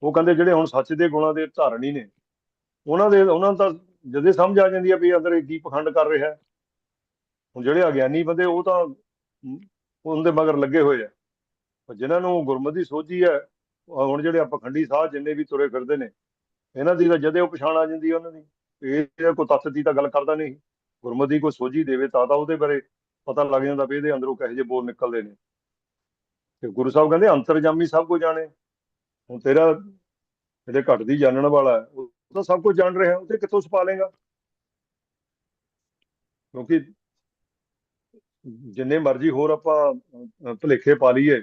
ਉਹ ਕਹਿੰਦੇ ਜਿਹੜੇ ਹੁਣ ਸੱਚ ਦੇ ਗੁਣਾਂ ਦੇ ਧਾਰਨੀ ਨੇ, ਉਹਨਾਂ ਦੇ ਉਹਨਾਂ ਨੂੰ ਤਾਂ ਜਦੇ ਸਮਝ ਆ ਜਾਂਦੀ ਆ ਵੀ ਅੰਦਰ ਕੀ ਪਖੰਡ ਕਰ ਰਿਹਾ। ਹੁਣ ਜਿਹੜੇ ਅਗਿਆਨੀ ਬੰਦੇ, ਉਹ ਤਾਂ ਹਮ, ਮਗਰ ਲੱਗੇ ਹੋਏ ਆ। ਪਰ ਜਿਨ੍ਹਾਂ ਨੂੰ ਗੁਰਮਤਿ ਸੋਝੀ ਹੈ ਹੁਣ ਜਿਹੜੇ ਆ ਪਖੰਡੀ ਸਾਹ ਜਿੰਨੇ ਵੀ ਤੁਰੇ ਫਿਰਦੇ ਨੇ ਇਹਨਾਂ ਦੀ ਤਾਂ ਜਦੇ ਉਹ ਪਛਾਣ ਆ ਜਾਂਦੀ ਉਹਨਾਂ ਦੀ। ਇਹ ਕੋਈ ਤੱਤ ਦੀ ਤਾਂ ਗੱਲ ਕਰਦਾ ਨਹੀਂ। ਗੁਰਮਤਿ ਕੋਈ ਸੋਝੀ ਦੇਵੇ ਤਾਂ ਤਾਂ ਉਹਦੇ ਬਾਰੇ ਪਤਾ ਲੱਗ ਜਾਂਦਾ ਵੀ ਇਹਦੇ ਅੰਦਰੋਂ ਕਿਹੋ ਜਿਹੇ ਬੋਲ ਨਿਕਲਦੇ ਨੇ। ਤੇ ਗੁਰੂ ਸਾਹਿਬ ਕਹਿੰਦੇ ਅੰਤਰਜਾਮੀ ਸਭ ਕੁਝ ਜਾਣੇ। ਹੁਣ ਤੇਰਾ ਜਿਹੜੇ ਘੱਟ ਦੀ ਜਾਣਨ ਵਾਲਾ ਹੈ ਉਹ ਤਾਂ ਸਭ ਕੁਝ ਜਾਣ ਰਿਹਾ ਉਹ ਤੇ ਕਿੱਥੋਂ ਛਪਾ ਲੇਗਾ ਕਿਉਂਕਿ ਜਿੰਨੇ ਮਰਜ਼ੀ ਹੋਰ ਆਪਾਂ ਅਹ, ਭੁਲੇਖੇ ਪਾ ਲਈਏ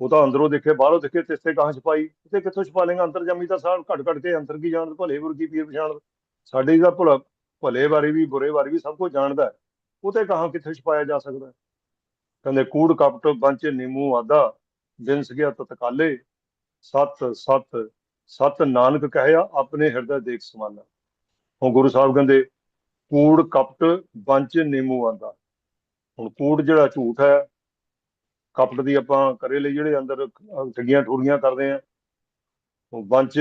ਉਹ ਤਾਂ ਅੰਦਰੋਂ ਦੇਖੇ ਬਾਹਰੋਂ ਦੇਖੇ ਤਿਸਤੇ ਕਹਾਂ ਛਪਾਈ ਤੇ ਕਿੱਥੋਂ ਛਪਾ ਲੇਗਾ ਅੰਤਰਜਾਮੀ ਤਾਂ ਸਾਰ ਘੱਟ ਘੱਟ ਕੇ ਅੰਤਰ ਕੀ ਜਾਣਦਾ ਭਲੇ ਬੁਰਗੀ ਪੀਰ ਪਛਾਣ। ਸਾਡੇ ਦਾ ਭਲਾ ਭਲੇ ਬਾਰੇ ਵੀ ਬੁਰੇ ਬਾਰੇ ਵੀ ਸਭ ਕੁਝ ਜਾਣਦਾ ਉਹ ਤੇ ਕਹਾਂ ਕਿੱਥੇ ਛਪਾਇਆ ਜਾ ਸਕਦਾ ਕਹਿੰਦੇ ਕੂੜ ਕਪਟ ਬੰਚ ਨਿੰਮੂ ਆਦਾ ਬਿਨਸ ਗਿਆ ਤਤਕਾਲੇ ਸਤ ਸਤ ਸਤ ਨਾਨਕ ਕਹਿਆ ਆਪਣੇ ਹਿਰਦਾ ਦੇਖ ਸਮਾਨਾ। ਹੁਣ ਗੁਰੂ ਸਾਹਿਬ ਕਹਿੰਦੇ ਕੂੜ ਕਪਟ ਬੰਚ ਨਿੰਮੂ ਆਂਦਾ ਹੁਣ ਕੂੜ ਜਿਹੜਾ ਝੂਠ ਹੈ ਕਪਟ ਦੀ ਆਪਾਂ ਕਰੇ ਲਈ ਜਿਹੜੇ ਅੰਦਰ ਠੱਗੀਆਂ ਠੋਰੀਆਂ ਕਰਦੇ ਆ ਉਹ ਬੰਚ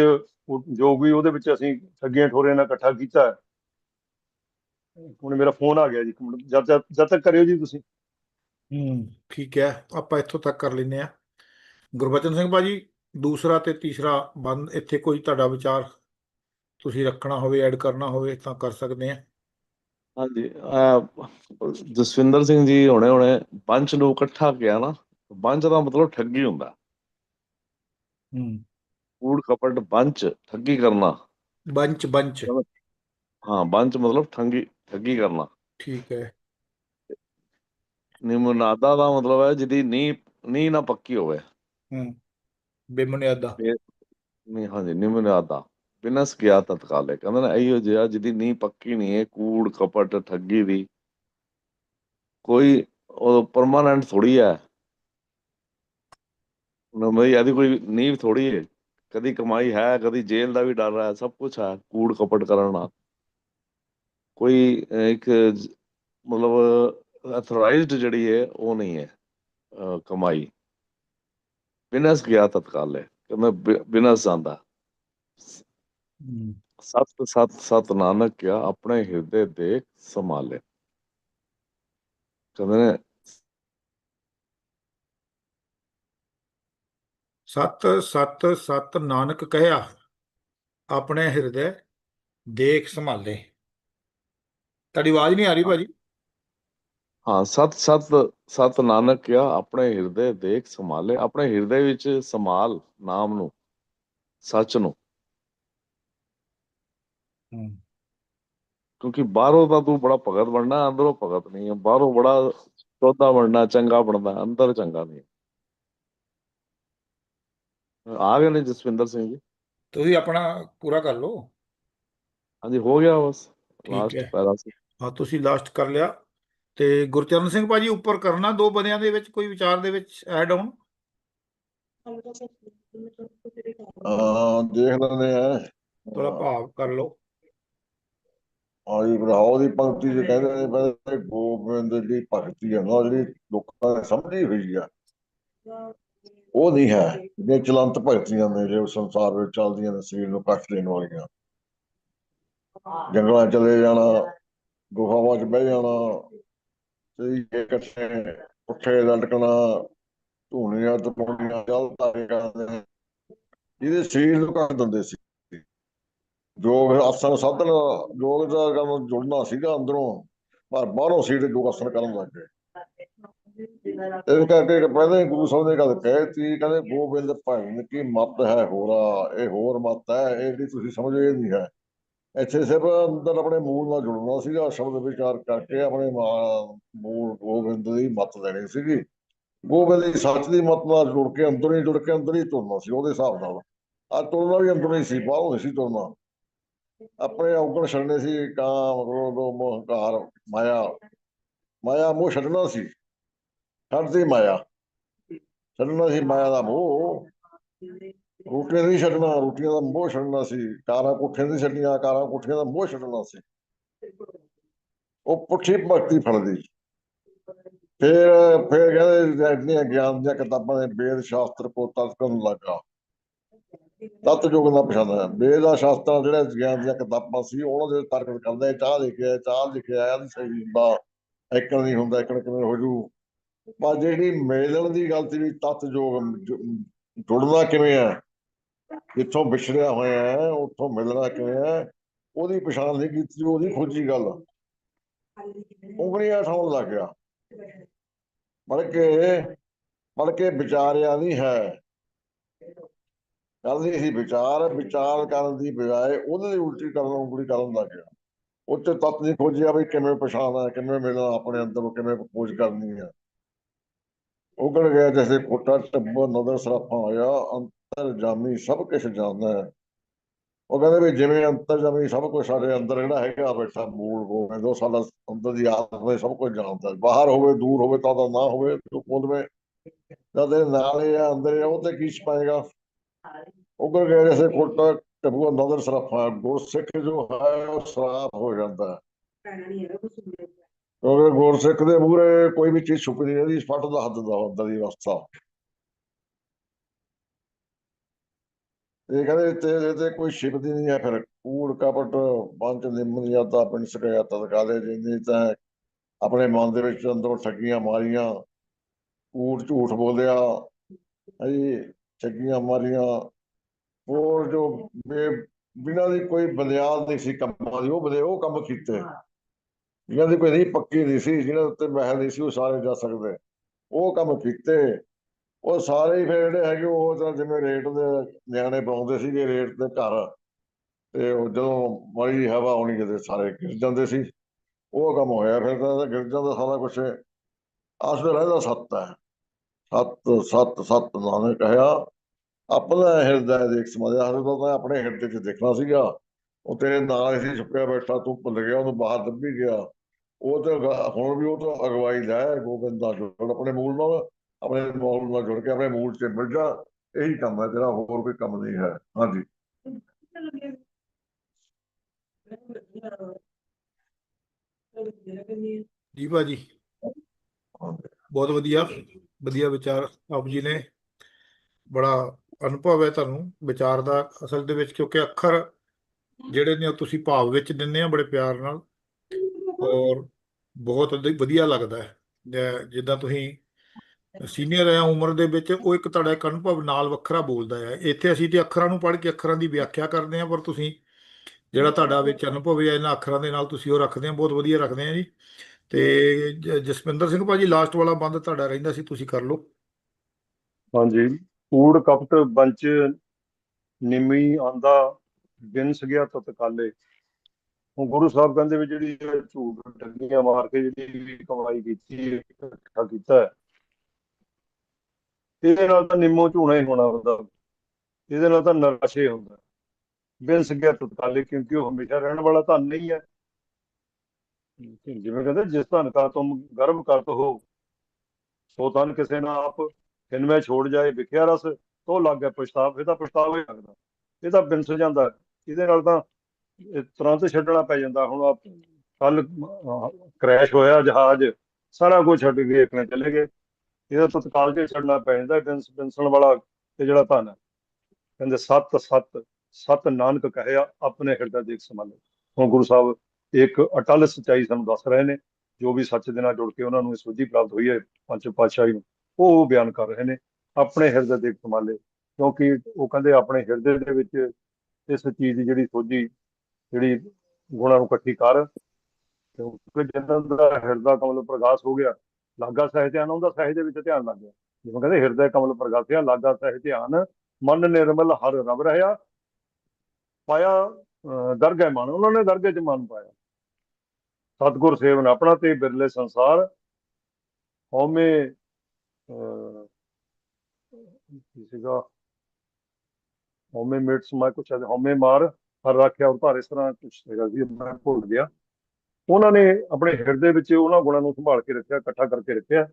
ਜੋ ਵੀ ਉਹਦੇ ਵਿੱਚ ਅਸੀਂ ਠੱਗੀਆਂ ਠੋਰੀਆਂ ਨਾਲ ਇਕੱਠਾ ਕੀਤਾ ਹੁਣ ਮੇਰਾ ਫੋਨ ਆ ਗਿਆ ਜੀ ਜਦ ਜਦ ਤੱਕ ਕਰਿਓ ਜੀ ਤੁਸੀਂ।
ਹੂੰ, ਠੀਕ ਹੈ, ਆਪਾਂ ਇੱਥੋਂ ਤੱਕ ਕਰ ਲੈਨੇ ਆ ਗੁਰਬਚਨ ਸਿੰਘ ਭਾਜੀ, ਦੂਸਰਾ ਤੇ ਤੀਸਰਾ ਬੰਦ, ਇੱਥੇ ਕੋਈ ਤੁਹਾਡਾ ਵਿਚਾਰ ਤੁਸੀਂ ਰੱਖਣਾ ਹੋਵੇ, ਐਡ ਕਰਨਾ ਹੋਵੇ, ਤਾਂ ਕਰ ਸਕਦੇ ਆ
ਹਾਂਜੀ ਅਹ ਜਸਵਿੰਦਰ ਸਿੰਘ ਜੀ ਹੁਣੇ ਹੁਣੇ ਪੰਜ ਨੂੰ ਇਕੱਠਾ ਕਿਹਾ ਨਾ ਪੰਜ ਦਾ ਮਤਲਬ ਠੱਗੀ ਹੁੰਦਾ।
ਹੂੰ।
ਕੂੜ ਕਪਟ ਬੰਚ ਠੱਗੀ ਕਰਨਾ।
Bunch bunch.
ਹਾਂ ਬੰਚ ਮਤਲਬ ਠੱਗੀ ਠੱਗੀ ਕਰਨਾ।
ਠੀਕ ਹੈ।
ਨਿਮਨਾਦਾ ਦਾ ਮਤਲਬ ਹੈ ਜਿਹਦੀ ਨੀਂਹ ਨੀਂਹ ਨਾ ਪੱਕੀ ਹੋਵੇ।
ਹੂੰ ਬੇਬੁਨਿਆਦਾ
ਨਹੀਂ ਹਾਂਜੀ ਨਿਮਨਾਦਾ ਬਿਨਸ ਗਿਆ ਤਤਕਾਲੇ ਕਹਿੰਦਾ ਨੇ, ਇਹੋ ਜਿਹਾ ਜਿਹਦੀ ਨੀਂਹ ਪੱਕੀ ਨਹੀਂ ਹੈ ਕੂੜ ਕਪਟ ਠੱਗੀ ਦੀ ਕੋਈ ਉਹ ਪਰਮਾਨੈਂਟ ਥੋੜੀ ਹੈ ਨਾ ਬਈ ਕੋਈ ਨੀਂਹ ਥੋੜੀ ਹੈ ਕਦੀ ਕਮਾਈ ਹੈ, ਕਦੀ ਜੇਲ੍ਹ ਦਾ ਵੀ ਡਰ ਹੈ, ਸਭ ਕੁਝ ਹੈ, ਕੂੜ ਕਪਟ ਕਰਨ ਨਾਲ। ਕੋਈ ਇੱਕ ਮਤਲਬ ਅਥੋਰਾਈਜ਼ਡ ਜਿਹੜੀ ਹੈ ਉਹ ਨਹੀਂ ਹੈ ਕਮਾਈ। ਬਿਨਸ ਗਿਆ ਤਤਕਾਲੇ ਕਹਿੰਦਾ ਬਿਨਸ ਜਾਂਦਾ ਸਤ ਸਤ ਸਤ ਨਾਨਕ ਕਿਆ ਆਪਣੇ ਹਿਰਦੇ ਦੇਖ ਸੰਭਾਲੇ। ਕਹਿੰਦੇ ਨੇ
ਸਤ ਸਤ ਸਤ ਨਾਨਕ ਕਹਿਆ ਆਪਣੇ ਹਿਰਦੇ ਦੇਖ ਸੰਭਾਲੇ। ਤੁਹਾਡੀ ਆਵਾਜ਼ ਨਹੀਂ ਆ ਰਹੀ ਭਾਜੀ?
ਹਾਂ ਸਤ ਸਤ ਸਤ ਨਾਨਕ ਕਿਹਾ ਆਪਣੇ ਹਿਰਦੇ ਦੇਖ ਸੰਭਾਲੇ। ਆਪਣੇ ਹਿਰਦੇ ਵਿੱਚ ਸੰਭਾਲ ਨਾਮ ਨੂੰ ਸੱਚ ਨੂੰ। ਕਿਉਂਕਿ ਬਾਹਰੋਂ ਤਾਂ ਤੂੰ ਬੜਾ ਭਗਤ ਬਣਨਾ ਅੰਦਰੋਂ ਭਗਤ ਨਹੀਂ ਹੈ। ਬਾਹਰੋਂ ਬੜਾ ਚੌਧਾ ਬਣਨਾ ਚੰਗਾ ਬਣਦਾ ਅੰਦਰ ਚੰਗਾ ਨਹੀਂ। ਆ ਗਏ ਨੇ ਜਸਵਿੰਦਰ ਸਿੰਘ ਜੀ।
ਤੁਸੀਂ ਆਪਣਾ ਪੂਰਾ ਕਰ ਲਓ।
ਹਾਂਜੀ ਹੋ ਗਿਆ ਬਸ। ਲਾਸਟ। ਪੈਰਾ ਸੀ।
ਹਾਂ ਤੁਸੀਂ ਲਾਸਟ ਕਰ ਲਿਆ। ਤੇ ਗੁਰਚਰਨ ਸਿੰਘ ਭਾਜੀ ਉੱਪਰ ਕਰਨਾ ਦੋ ਬੰਦਿਆਂ ਦੇ ਵਿੱਚ ਕੋਈ ਵਿਚਾਰ ਦੇ ਵਿੱਚ ਐਡ ਆਉਣ
ਹਾਂ ਦੇਖ ਲੈਂਦੇ ਆ।
ਥੋੜਾ ਭਾਵ ਕਰ ਲਓ।
ਆਈ ਬਰਾਓ ਦੀ ਪੰਕਤੀ ਚ ਕਹਿੰਦੇ ਨੇ ਪਹਿਲੇ ਗੋਬਿੰਦ ਦੀ ਭਗਤੀ ਹੈ ਨਾ, ਜਿਹੜੀ ਲੋਕਾਂ ਨੇ ਸਮਝੀ ਹੋਈ ਆ। ਉਹ ਨਹੀਂ ਹੈ। ਜੇ ਚਲੰਤ ਭਗਤੀਆਂ ਨੇ ਜੋ ਸੰਸਾਰ ਵਿੱਚ ਚੱਲਦੀਆਂ ਨੇ, ਸਰੀਰ ਨੂੰ ਕੱਟ ਦੇਣ ਵਾਲੀਆਂ। ਜੰਗਲਾਂ ਚਲੇ ਜਾਣਾ, ਗੁਫਾਵਾਂ 'ਚ ਬਹਿ ਜਾਣਾ ਤੇ ਇਕੱਠੇ ਪੁੱਠੇ ਲਟਕਣਾ, ਧੂਣੀਆਂ ਤਪੌਣੀਆਂ ਜਲ ਤਾਰੇ ਕਰਦੇ ਇਹਦੇ ਸਰੀਰ ਨੂੰ ਕੱਟ ਦਿੰਦੇ ਸੀ। ਯੋਗ ਆਸਨ ਸਾਧਨ ਯੋਗ ਦਾ ਕੰਮ ਜੁੜਨਾ ਸੀਗਾ ਅੰਦਰੋਂ, ਪਰ ਬਾਹਰੋਂ ਸੀਟ ਯੋਗ ਆਸਨ ਕਰਨ ਲੱਗ ਗਏ। ਇਸ ਕਰਕੇ ਪਹਿਲੇ ਗੁਰੂ ਸਾਹਿਬ ਨੇ ਗੱਲ ਕਹਿਤੀ, ਕਹਿੰਦੇ ਗੋਬਿੰਦ ਭਗਤ ਕੀ ਮਤ ਹੈ ਹੋਰਾ, ਇਹ ਹੋਰ ਮਤ ਹੈ, ਇਹ ਜਿਹੜੀ ਤੁਸੀਂ ਸਮਝੋ ਇਹ ਨਹੀਂ ਹੈ। ਇੱਥੇ ਸਿਰਫ ਅੰਦਰ ਆਪਣੇ ਮੂਲ ਨਾਲ ਜੁੜਨਾ ਸੀਗਾ, ਸ਼ਬਦ ਵਿਚਾਰ ਕਰਕੇ ਆਪਣੇ ਮਾ- ਮੂਲ ਗੋਬਿੰਦ ਦੀ ਮਤ ਲੈਣੀ ਸੀਗੀ। ਗੋਬਿੰਦ ਦੀ ਸੱਚ ਦੀ ਮਤ ਨਾਲ ਜੁੜ ਕੇ ਅੰਦਰੋਂ ਹੀ ਜੁੜ ਕੇ ਅੰਦਰ ਹੀ ਤੁਰਨਾ ਸੀ, ਉਹਦੇ ਹਿਸਾਬ ਨਾਲ। ਆ ਤੁਰਨਾ ਵੀ ਅੰਦਰੋਂ ਹੀ ਸੀ, ਬਾਹਰੋਂ ਨਹੀਂ ਸੀ ਤੁਰਨਾ। ਆਪਣੇ ਔਗਣ ਛੱਡਣੇ ਸੀ ਕਾਮ ਕ੍ਰੋਧ ਮੋਹ ਹੰਕਾਰ ਮਾਇਆ। ਮਾਇਆ ਮੋਹ ਛੱਡਣਾ ਸੀ, ਛੱਡਦੀ ਮਾਇਆ। ਛੱਡਣਾ ਸੀ ਮਾਇਆ ਦਾ ਮੋਹ। ਰੋਟੀਆਂ ਨਹੀਂ ਛੱਡਣਾ, ਰੋਟੀਆਂ ਦਾ ਮੋਹ ਛੱਡਣਾ ਸੀ। ਕਾਰਾਂ ਕੋਠੀਆਂ ਨਹੀਂ ਛੱਡੀਆਂ ਕਾਰਾਂ ਕੋਠੀਆਂ ਦਾ ਮੋਹ ਛੱਡਣਾ ਸੀ। ਉਹ ਪੁੱਠੀ ਭਗਤੀ ਫੜਦੀ। ਫਿਰ ਫਿਰ ਕਹਿੰਦੇ, ਇੰਨੀਆਂ ਗਿਆਨ ਦੀਆਂ ਕਿਤਾਬਾਂ ਦੇ ਵੇਦ ਸ਼ਾਸਤਰ ਕੋ ਤਲਕਣ ਲੱਗਾ। ਤਤ ਜੋਗ ਦਾ ਪਛਾਣਿਆ ਵੇਦ ਦਾ ਸ਼ਾਸਤਰ ਜਿਹੜੇ ਗਿਆਨ ਦੀਆਂ ਕਿਤਾਬਾਂ ਸੀ, ਉਹਨਾਂ ਦੇ ਤਰਕ ਕਰਦੇ ਚਾਹ ਲਿਖਿਆ ਚਾਹ ਲਿਖਿਆ ਇਹਦੀ ਸਹੀ ਹੁੰਦਾ। ਐਕਣ ਨਹੀਂ ਹੁੰਦਾ, ਐਕਣ ਕਿਵੇਂ ਹੋ ਜੂ? ਪਰ ਜਿਹੜੀ ਮੇਲਣ ਦੀ ਗੱਲ ਸੀ ਵੀ ਤਤ ਜੋਗ ਜੁੜਨਾ ਕਿਵੇਂ ਹੈ ਜਿੱਥੋਂ ਵਿਛੜਿਆ ਹੋਇਆ ਹੈ, ਉੱਥੋਂ ਮਿਲਣਾ ਕਿਵੇਂ ਹੈ ਉਹਦੀ ਪਛਾਣ ਨਹੀਂ ਕੀਤੀ ਉਹਦੀ ਖੋਜੀ ਗੱਲ। ਉਂਗਲੀਆਂ ਠਾਉਣ ਲੱਗ ਗਿਆ। ਬਲਕਿ ਬਲਕਿ ਵਿਚਾਰਿਆ ਨਹੀਂ ਹੈ। ਗੱਲ ਨਹੀਂ ਸੀ ਵਿਚਾਰ ਵਿਚਾਰ ਕਰਨ ਦੀ ਬਜਾਏ ਉਹਦੇ ਦੀ ਉਲਟੀ ਕਰਨ ਉਂਗਲੀ ਕਰਨ ਲੱਗ ਗਿਆ। ਉੱਤੇ ਤੱਤ ਨਹੀਂ ਖੋਜਿਆ ਵੀ ਕਿਵੇਂ ਪਛਾਣਨਾ ਕਿਵੇਂ ਮਿਲਣਾ ਆਪਣੇ ਅੰਦਰ ਕਿਵੇਂ ਖੋਜ ਕਰਨੀ ਹੈ ਉਗੜ ਗਿਆ ਜੈਸੇ ਕੋਟਾ ਟੱਬੋ ਨਦਰ ਸਰਾਫਾ ਹੋਇਆ ਅੰਤਰ ਜਾਮੀ ਸਭ ਕੁਝ ਜਾਣਦਾ ਹੈ। ਉਹ ਕਹਿੰਦੇ ਵੀ ਜਿਵੇਂ ਅੰਤਰ ਜਾਮੀ ਸਭ ਕੁਝ ਸਾਡੇ ਅੰਦਰ ਜਿਹੜਾ ਹੈਗਾ ਬੈਠਾ ਮੂਲ ਹੋਵੇ ਦੋ ਸਾਡਾ ਅੰਦਰ ਦੀ ਆਤਮਾ ਸਭ ਕੁਝ ਜਾਣਦਾ ਬਾਹਰ ਹੋਵੇ ਦੂਰ ਹੋਵੇ ਤਾਂ ਨਾ ਹੋਵੇ ਤੂੰ ਕੋਲ ਵਿੱਚ। ਜਦ ਇਹ ਆ ਅੰਦਰ ਆ, ਉਹ ਤੇ ਕੀ ਛਪਾਏਗਾ? ਉਗਰ ਗਏ ਜੈਸੇ ਕੋਟਾ ਟੱਬੋ ਨਦਰ ਸਰਾਫਾ ਗੁਰਸਿੱਖ ਜੋ ਹੈ ਉਹ ਸਰਾਫ ਹੋ ਜਾਂਦਾ ਹੈ। ਕਿਉਂਕਿ ਗੁਰਸਿੱਖ ਦੇ ਮੂਹਰੇ ਕੋਈ ਵੀ ਚੀਜ਼ ਛੁਪੀ ਨਹੀਂ ਫਟ ਦਾ ਹੱਦ ਦਾ ਹੁੰਦਾ ਦੀ ਅਵਸਥਾ। ਇਹ ਕਹਿੰਦੇ ਤੇ ਤੇ ਕੋਈ ਛਿਪਦੀ ਨਹੀਂ ਹੈ ਫਿਰ। ਕੂੜ, ਕਪਟ ਪੰਜ ਨਿੰਮ ਜਾਂਦਾ ਪਿੰਡ ਸਕਿਆ ਤਦਕਾਲੇ ਜਿੰਨੀ ਤਾਂ ਆਪਣੇ ਮਨ ਦੇ ਵਿੱਚ ਅੰਦਰੋਂ ਠੱਗੀਆਂ ਮਾਰੀਆਂ ਕੂੜ ਝੂਠ ਬੋਲਿਆ ਅਜੀ ਠੱਗੀਆਂ ਮਾਰੀਆਂ ਹੋਰ ਜੋ ਬਿਨਾਂ ਦੀ ਕੋਈ ਬੁਨਿਆਦ ਨਹੀਂ ਸੀ ਕੰਮਾਂ ਦੀ ਉਹ ਬਦੇ ਉਹ ਕੰਮ ਕੀਤੇ। ਜਿਹਨਾਂ ਦੀ ਕੋਈ ਨਹੀਂ ਪੱਕੀ ਨਹੀਂ ਸੀ ਜਿਹਨਾਂ ਉੱਤੇ ਮਹਿਲ ਨਹੀਂ ਸੀ ਉਹ ਸਾਰੇ ਜਾ ਸਕਦੇ। ਉਹ ਕੰਮ ਕੀਤੇ। ਉਹ ਸਾਰੇ ਹੀ ਫਿਰ ਜਿਹੜੇ ਹੈਗੇ ਉਹ ਤਾਂ ਜਿਵੇਂ ਰੇਟ ਦੇ ਨਿਆਣੇ ਬਣਾਉਂਦੇ ਸੀਗੇ ਰੇਟ ਦੇ ਘਰ। ਤੇ ਉਹ ਜਦੋਂ ਮਾੜੀ ਹਵਾ ਆਉਣੀ ਕਿਤੇ ਸਾਰੇ ਗਿਰ ਜਾਂਦੇ ਸੀ। ਉਹ ਕੰਮ ਹੋਇਆ ਫਿਰ ਤਾਂ ਗਿਰ ਜਾਂਦਾ ਸਾਰਾ ਕੁਛ। ਆਸਦੇ ਰਹਿਦਾ ਸੱਤ ਹੈ। ਸੱਤ ਸੱਤ ਸੱਤ ਨਾਨਕ ਕਹਿਆ ਆਪਣਾ ਹਿਰਦਾ ਦੇਖ ਸਮਾਇਆ ਹਰ ਤਾਂ ਆਪਣੇ ਹਿਰਦੇ 'ਚ ਦੇਖਣਾ ਸੀਗਾ। ਉਹ ਤੇਰੇ ਨਾਲ ਹੀ ਛੁਪਿਆ ਬੈਠਾ ਤੂੰ ਭੁੱਲ ਗਿਆ ਉਹਨੂੰ ਬਾਹਰ ਦੱਬੀ ਗਿਆ। ਉਹ ਤਾਂ ਹੁਣ ਵੀ ਉਹ ਤਾਂ ਅਗਵਾਈ ਲੈ ਗੋਬਿੰਦ ਦਾ ਜੁੜ ਆਪਣੇ ਮੂਲ ਨਾਲ ਆਪਣੇ ਮੂਲ ਨਾਲ ਜੁੜ ਕੇ ਆਪਣੇ ਮੂਲ 'ਚ ਮਿਲ ਜਾ। ਇਹੀ ਕੰਮ ਹੈ ਤੇਰਾ ਹੋਰ ਕੋਈ ਕੰਮ ਨਹੀਂ ਹੈ। ਹਾਂਜੀ।
ਜੀ ਭਾਜੀ ਬਹੁਤ ਵਧੀਆ। ਵਧੀਆ ਵਿਚਾਰ ਆਪ ਜੀ ਨੇ। ਬੜਾ ਅਨੁਭਵ ਹੈ ਤੁਹਾਨੂੰ ਵਿਚਾਰ ਦਾ ਅਸਲ ਦੇ ਵਿੱਚ, ਕਿਉਂਕਿ ਅੱਖਰ ਜਿਹੜੇ ਨੇ ਤੁਸੀਂ ਭਾਵ ਵਿੱਚ ਦਿੰਦੇ ਆ ਬੜੇ ਪਿਆਰ ਨਾਲ। ਔਰ ਬਹੁਤ ਵਧੀਆ ਲੱਗਦਾ ਹੈ। ਜਿੱਦਾਂ ਤੁਸੀਂ ਸੀਨੀਅਰ ਆ ਉਮਰ ਦੇ ਵਿੱਚ ਉਹ ਇੱਕ ਤੁਹਾਡਾ ਇੱਕ ਅਨੁਭਵ ਨਾਲ ਵੱਖਰਾ ਬੋਲਦਾ ਹੈ। ਇੱਥੇ ਅਸੀਂ ਤੇ ਅੱਖਰਾਂ ਨੂੰ ਪੜ੍ਹ ਕੇ ਅੱਖਰਾਂ ਦੀ ਵਿਆਖਿਆ ਕਰਦੇ ਹਾਂ, ਪਰ ਤੁਸੀਂ ਜਿਹੜਾ ਤੁਹਾਡਾ ਵਿੱਚ ਅਨੁਭਵ ਹੈ, ਇਹਨਾਂ ਅੱਖਰਾਂ ਦੇ ਨਾਲ ਤੁਸੀਂ ਉਹ ਰੱਖਦੇ ਆ ਬਹੁਤ ਵਧੀਆ ਰੱਖਦੇ ਆ ਜੀ। ਤੇ ਜ- ਜਸਵਿੰਦਰ ਸਿੰਘ ਭਾਜੀ ਲਾਸਟ ਵਾਲਾ ਬੰਦ ਤੁਹਾਡਾ ਰਹਿੰਦਾ ਸੀ, ਤੁਸੀਂ ਕਰ ਲਓ।
ਹਾਂਜੀ। ਊੜ ਕਪਟ ਬੰਚ ਨਿਮੀ ਆਂਦਾ ਬਿਨਸ ਗਿਆ ਤਤਕਾਲੇ ਹੁਣ ਗੁਰੂ ਸਾਹਿਬ ਕਹਿੰਦੇ ਵੀ ਜਿਹੜੀ ਝੂਠ ਠੱਗੀਆਂ ਮਾਰ ਕੇ ਜਿਹੜੀ ਵੀ ਕਮਾਈ ਕੀਤੀ ਇਕੱਠਾ ਕੀਤਾ ਇਹਦੇ ਨਾਲ ਤਾਂ ਨਿੰਮੋ ਝੂਣਾ ਹੀ ਹੋਣਾ ਹੁੰਦਾ। ਇਹਦੇ ਨਾਲ ਤਾਂ ਨਰਾਸ਼ੇ ਹੁੰਦਾ। ਬਿਨਸ ਗਿਆ ਤਤਕਾਲੇ ਕਿਉਂਕਿ ਉਹ ਹਮੇਸ਼ਾ ਰਹਿਣ ਵਾਲਾ ਧਨ ਨਹੀਂ ਹੈ। ਜਿਵੇਂ ਕਹਿੰਦੇ ਜਿਸ ਧਨ ਕਾ ਤੁਮ ਗਰਭ ਕਰਤ ਹੋ, ਸੋ ਧਨ ਕਿਸੇ ਨਾ ਆਪ ਫਿਰ ਛੋੜ ਜਾਏ, ਵਿਖਿਆ ਰਸ, ਤੋ ਲੱਗ ਗਿਆ ਪਛਤਾਵ ਇਹਦਾ ਪਛਤਾਵਾ ਹੀ ਲੱਗਦਾ। ਇਹ ਤਾਂ ਬਿਨਸ ਜਾਂਦਾ। ਇਹਦੇ ਨਾਲ ਤਾਂ ਤੁਰੰਤ ਛੱਡਣਾ ਪੈ ਜਾਂਦਾ। ਹੁਣ ਆਪ ਕੱਲ ਕ੍ਰੈਸ਼ ਹੋਇਆ, ਜਹਾਜ਼, ਸਾਰਾ ਕੁਝ ਛੱਡ ਕੇ ਇਕਨੇ ਚਲੇ ਗਏ। ਇਹਦਾ ਤਤਕਾਲ ਤੇ ਛੱਡਣਾ ਪੈ ਜਾਂਦਾ। ਬਿਨਸ, ਬਿਨਸਣ ਵਾਲਾ ਤੇ ਜਿਹੜਾ ਧਨ ਹੈ। ਕਹਿੰਦੇ ਸਤ ਸਤ ਸਤ ਨਾਨਕ ਕਹਿਆ ਆਪਣੇ ਹਿਰਦਾ ਦੇਖ ਸੰਭਾਲੇ। ਹੁਣ ਗੁਰੂ ਸਾਹਿਬ ਇੱਕ ਅਟਲ ਸੱਚਾਈ ਸਾਨੂੰ ਦੱਸ ਰਹੇ ਨੇ ਜੋ ਵੀ ਸੱਚ ਦੇ ਨਾਲ ਜੁੜ ਕੇ ਉਹਨਾਂ ਨੂੰ ਇਹ ਸੁਝੀ ਪ੍ਰਾਪਤ ਹੋਈ ਹੈ ਪੰਜ ਪਾਤਸ਼ਾਹੀ ਨੂੰ ਉਹ ਬਿਆਨ ਕਰ ਰਹੇ ਨੇ ਆਪਣੇ ਹਿਰਦੇ ਦੇ ਸੰਭਾਲੇ ਕਿਉਂਕਿ ਉਹ ਕਹਿੰਦੇ ਆਪਣੇ ਹਿਰਦੇ ਦੇ ਵਿੱਚ ਇਸ ਚੀਜ਼ ਦੀ ਜਿਹੜੀ ਸੋਝੀ ਜਿਹੜੀ ਗੁਣਾਂ ਨੂੰ ਇਕੱਠੀ ਕਰ ਕਿਉਂਕਿ ਜਿੰਨਾਂ ਦਾ ਹਿਰਦਾ ਕਮਲ ਪ੍ਰਗਾਸ ਹੋ ਗਿਆ ਲਾਗਾ ਸਹਿਜ ਧਿਆਨ ਉਹਦਾ ਸਹਿਜ ਦੇ ਵਿੱਚ ਧਿਆਨ ਲੱਗ ਗਿਆ। ਜਿਵੇਂ ਕਹਿੰਦੇ ਹਿਰਦੇ ਕਮਲ ਪ੍ਰਗਾਸਿਆ ਲਾਗਾ ਸਹਿਜ ਧਿਆਨ ਮਨ ਨਿਰਮਲ ਹਰ ਰਬ ਰਹਾ ਪਾਇਆ ਅਹ, ਦਰਗਹਿ ਮਨ ਉਹਨਾਂ ਨੇ ਦਰਗਹਿ ਚ ਮਨ ਪਾਇਆ। ਸਤਿਗੁਰ ਸੇਵਨ ਆਪਣਾ ਤੇ ਬਿਰਲੇ ਸੰਸਾਰ। ਹਉਮੈ ਅਹ, ਕੀ ਸੀਗਾ? ਹਉਮੈ ਮਿਟ ਸਮਾਇ ਕੁਛ ਹਉਮੈ ਮਾਰ ਹਰ ਰੱਖਿਆ ਔਰ ਭਾਰ ਇਸ ਤਰ੍ਹਾਂ ਕੁਛ ਹੈਗਾ ਸੀ ਮੈਂ ਭੁੱਲ ਗਿਆ। ਉਹਨਾਂ ਨੇ ਆਪਣੇ ਹਿਰਦੇ ਵਿੱਚ ਉਹਨਾਂ ਗੁਣਾਂ ਨੂੰ ਸੰਭਾਲ ਕੇ ਰੱਖਿਆ ਇਕੱਠਾ ਕਰਕੇ ਰੱਖਿਆ।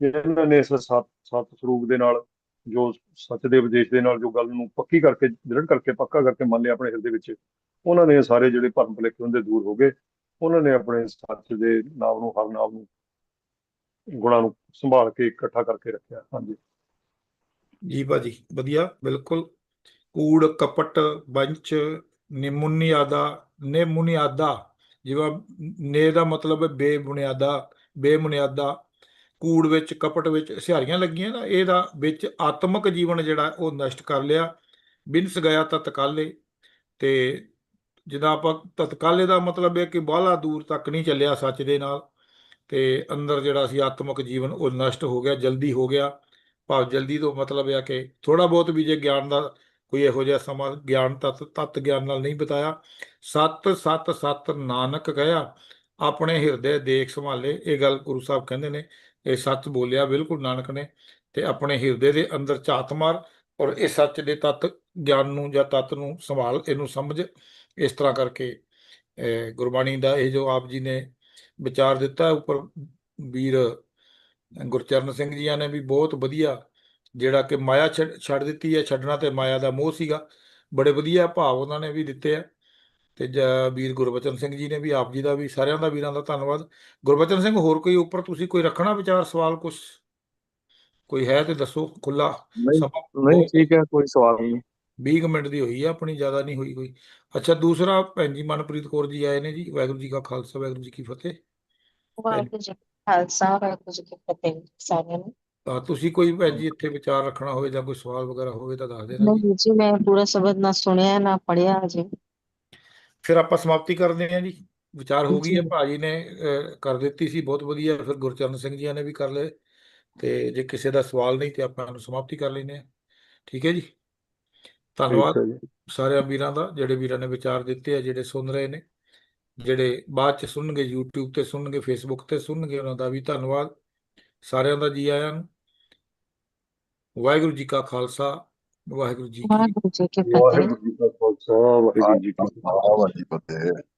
ਜਿਹਨਾਂ ਨੇ ਇਸ ਸਤ ਸਤ ਸਰੂਪ ਦੇ ਨਾਲ ਜੋ ਸੱਚ ਦੇ ਉਪਦੇਸ਼ ਦੇ ਨਾਲ ਜੋ ਗੱਲ ਨੂੰ ਪੱਕੀ ਕਰਕੇ ਦ੍ਰਿੜ ਕਰਕੇ ਪੱਕਾ ਕਰਕੇ ਮੰਨ ਲਿਆ ਆਪਣੇ ਹਿਰਦੇ ਵਿੱਚ ਉਹਨਾਂ ਨੇ ਸਾਰੇ ਜਿਹੜੇ ਭਰਮ ਭੁਲੇਖੇ ਹੁੰਦੇ ਦੂਰ ਹੋ ਗਏ। ਉਹਨਾਂ ਨੇ ਆਪਣੇ ਸੱਚ ਦੇ ਨਾਮ ਨੂੰ, ਹਰ ਨਾਮ ਨੂੰ, ਗੁਣਾਂ ਨੂੰ ਸੰਭਾਲ ਕੇ ਇਕੱਠਾ ਕਰਕੇ ਰੱਖਿਆ। ਹਾਂਜੀ।
ਜੀ ਭਾਜੀ, ਵਧੀਆ, ਬਿਲਕੁਲ। ਕੂੜ, ਕਪਟ, ਬੰਚ, ਨਿਮੁਨਿਆਦਾ ਨਿਮੁਨਿਆਦਾ, ਜਿਵੇਂ ਨੇ ਦਾ ਮਤਲਬ ਹੈ ਬੇਬੁਨਿਆਦਾ ਬੇਬੁਨਿਆਦਾ ਕੂੜ ਵਿੱਚ, ਕਪਟ ਵਿੱਚ ਸਿਹਾਰੀਆਂ ਲੱਗੀਆਂ ਨਾ, ਇਹਦਾ ਵਿੱਚ ਆਤਮਿਕ ਜੀਵਨ ਜਿਹੜਾ, ਉਹ ਨਸ਼ਟ ਕਰ ਲਿਆ। ਬਿਨਸ ਗਿਆ ਤਤਕਾਲੇ। ਤੇ ਜਿਹਦਾ ਆਪਾਂ ਤਤਕਾਲੇ ਦਾ ਮਤਲਬ ਹੈ ਕਿ ਬਾਹਲਾ ਦੂਰ ਤੱਕ ਨਹੀਂ ਚੱਲਿਆ ਸੱਚ ਦੇ ਨਾਲ, ਤੇ ਅੰਦਰ ਜਿਹੜਾ ਸੀ ਆਤਮਿਕ ਜੀਵਨ ਉਹ ਨਸ਼ਟ ਹੋ ਗਿਆ, ਜਲਦੀ ਹੋ ਗਿਆ। ਭਾਵ ਜਲਦੀ ਤੋਂ ਮਤਲਬ ਇਹ ਆ ਕਿ ਥੋੜਾ ਬਹੁਤ ਵੀ ਜੇ ਗਿਆਨ ਦਾ ਕੋਈ ਇਹੋ ਜਿਹਾ ਸਮਾਂ ਗਿਆਨ ਤਤ ਤਤ ਗਿਆਨ ਨਾਲ ਨਹੀਂ ਬਿਤਾਇਆ। ਸਤ ਸਤ ਸਤ ਨਾਨਕ ਕਹਿਆ, ਆਪਣੇ ਹਿਰਦੇ ਦੇਖ ਸੰਭਾਲੇ। ਇਹ ਗੱਲ ਗੁਰੂ ਸਾਹਿਬ ਕਹਿੰਦੇ ਨੇ, ਇਹ ਸੱਚ ਬੋਲਿਆ ਬਿਲਕੁਲ ਨਾਨਕ ਨੇ, ਤੇ ਆਪਣੇ ਹਿਰਦੇ ਦੇ ਅੰਦਰ ਝਾਤ ਮਾਰ ਔਰ ਇਹ ਸੱਚ ਦੇ ਤਤ ਗਿਆਨ ਨੂੰ ਜਾਂ ਤਤ ਨੂੰ ਸੰਭਾਲ ਇਹਨੂੰ ਸਮਝ। ਇਸ ਤਰ੍ਹਾਂ ਕਰਕੇ ਗੁਰਬਾਣੀ ਦਾ ਇਹ ਜੋ ਆਪ ਜੀ ਨੇ ਵਿਚਾਰ ਦਿੱਤਾ ਉੱਪਰ ਵੀਰ ਗੁਰਚਰਨ ਸਿੰਘ ਜੀਆਂ ਨੇ ਵੀ ਬਹੁਤ ਵਧੀਆ ਜਿਹੜਾ ਕਿ ਮਾਇਆ ਛੱਡ ਦਿੱਤੀ ਹੈ ਛੱਡਣਾ ਤੇ ਮਾਇਆ ਦਾ ਮੋਹ ਸੀਗਾ ਬੜੇ ਵਧੀਆ ਭਾਵ ਉਹਨਾਂ ਨੇ ਵੀ ਦਿੱਤੇ ਆ ਤੇ ਜ- ਵੀਰ ਗੁਰਬਚਨ ਸਿੰਘ ਜੀ ਨੇ ਵੀ ਆਪ ਜੀ ਦਾ ਵੀ ਸਾਰਿਆਂ ਦਾ ਵੀਰਾਂ ਦਾ ਧੰਨਵਾਦ। ਗੁਰਬਚਨ ਸਿੰਘ ਹੋਰ ਕੋਈ ਉੱਪਰ ਤੁਸੀਂ ਕੋਈ ਰੱਖਣਾ ਵਿਚਾਰ ਸਵਾਲ ਕੁਝ ਕੋਈ ਹੈ ਤੇ ਦੱਸੋ ਖੁੱਲਾ
ਨਹੀਂ ਠੀਕ ਹੈ ਕੋਈ ਸਵਾਲ ਨਹੀਂ।
20 ਕੁ ਮਿੰਟ ਦੀ ਹੋਈ ਹੈ ਆਪਣੀ ਜ਼ਿਆਦਾ ਨਹੀਂ ਹੋਈ ਕੋਈ। ਅੱਛਾ ਦੂਸਰਾ ਭੈਣ ਜੀ ਮਨਪ੍ਰੀਤ ਕੌਰ ਜੀ ਆਏ ਨੇ ਜੀ ਵਾਹਿਗੁਰੂ ਜੀ ਕਾ ਖਾਲਸਾ ਵਾਹਿਗੁਰੂ ਜੀ ਕੀ ਫਤਿਹ।
ਵਾਹਿਗੁਰੂ ਜੀ ਕਾ ਖਾਲਸਾ ਵਾਹਿਗੁਰੂ ਜੀ ਕੀ ਫਤਿਹ ਸਾਰਿਆਂ ਨੂੰ।
ਤਾਂ ਤੁਸੀਂ ਕੋਈ ਭੈਣ ਜੀ ਇੱਥੇ ਵਿਚਾਰ ਰੱਖਣਾ ਹੋਵੇ ਜਾਂ ਕੋਈ ਸਵਾਲ ਵਗੈਰਾ ਹੋਵੇ ਤਾਂ ਦੱਸ ਦੇਣਾ ਜੀ।
ਨਹੀਂ ਜੀ ਮੈਂ ਪੂਰਾ ਸ਼ਬਦ ਨਾ ਸੁਣਿਆ ਨਾ ਪੜਿਆ ਅਜੇ
ਫਿਰ ਆਪਾਂ ਸਮਾਪਤੀ ਕਰਦੇ ਹਾਂ ਜੀ। ਵਿਚਾਰ ਹੋ ਗਈ ਹੈ। ਭਾਜੀ ਨੇ ਅਹ, ਕਰ ਦਿੱਤੀ ਸੀ ਬਹੁਤ ਵਧੀਆ। ਫਿਰ ਗੁਰਚਰਨ ਸਿੰਘ ਜੀ ਨੇ ਵੀ ਕਰ ਲਏ। ਤੇ ਜੇ ਕਿਸੇ ਦਾ ਸਵਾਲ ਨਹੀਂ ਤੇ ਆਪਾਂ ਨੂੰ ਸਮਾਪਤੀ ਕਰ ਲੈਂਦੇ ਹਾਂ। ਠੀਕ ਹੈ ਜੀ। ਧੰਨਵਾਦ ਸਾਰਿਆਂ ਵੀਰਾਂ ਦਾ ਜਿਹੜੇ ਵੀਰਾਂ ਨੇ ਵਿਚਾਰ ਦਿੱਤੇ ਆ ਜਿਹੜੇ ਸੁਣ ਰਹੇ ਨੇ ਜਿਹੜੇ ਬਾਅਦ ਚ ਸੁਣਨਗੇ YouTube ਤੇ ਸੁਣਨਗੇ Facebook ਤੇ ਸੁਣਨਗੇ ਉਹਨਾਂ ਦਾ ਵੀ ਧੰਨਵਾਦ। ਸਾਰਿਆਂ ਦਾ ਜੀ ਆਇਆਂ ਨੂੰ। ਵਾਹਿਗੁਰੂ ਜੀ ਕਾ ਖਾਲਸਾ ਵਾਹਿਗੁਰੂ ਜੀ ਕੀ
ਵਾਹਿਗੁਰੂ ਜੀ ਕੀ ਫਤਿਹ।
ਵਾਹਿਗੁਰੂ ਜੀ ਕਾ ਖਾਲਸਾ
ਵਾਹਿਗੁਰੂ ਜੀ ਕੀ ਫਤਿਹ।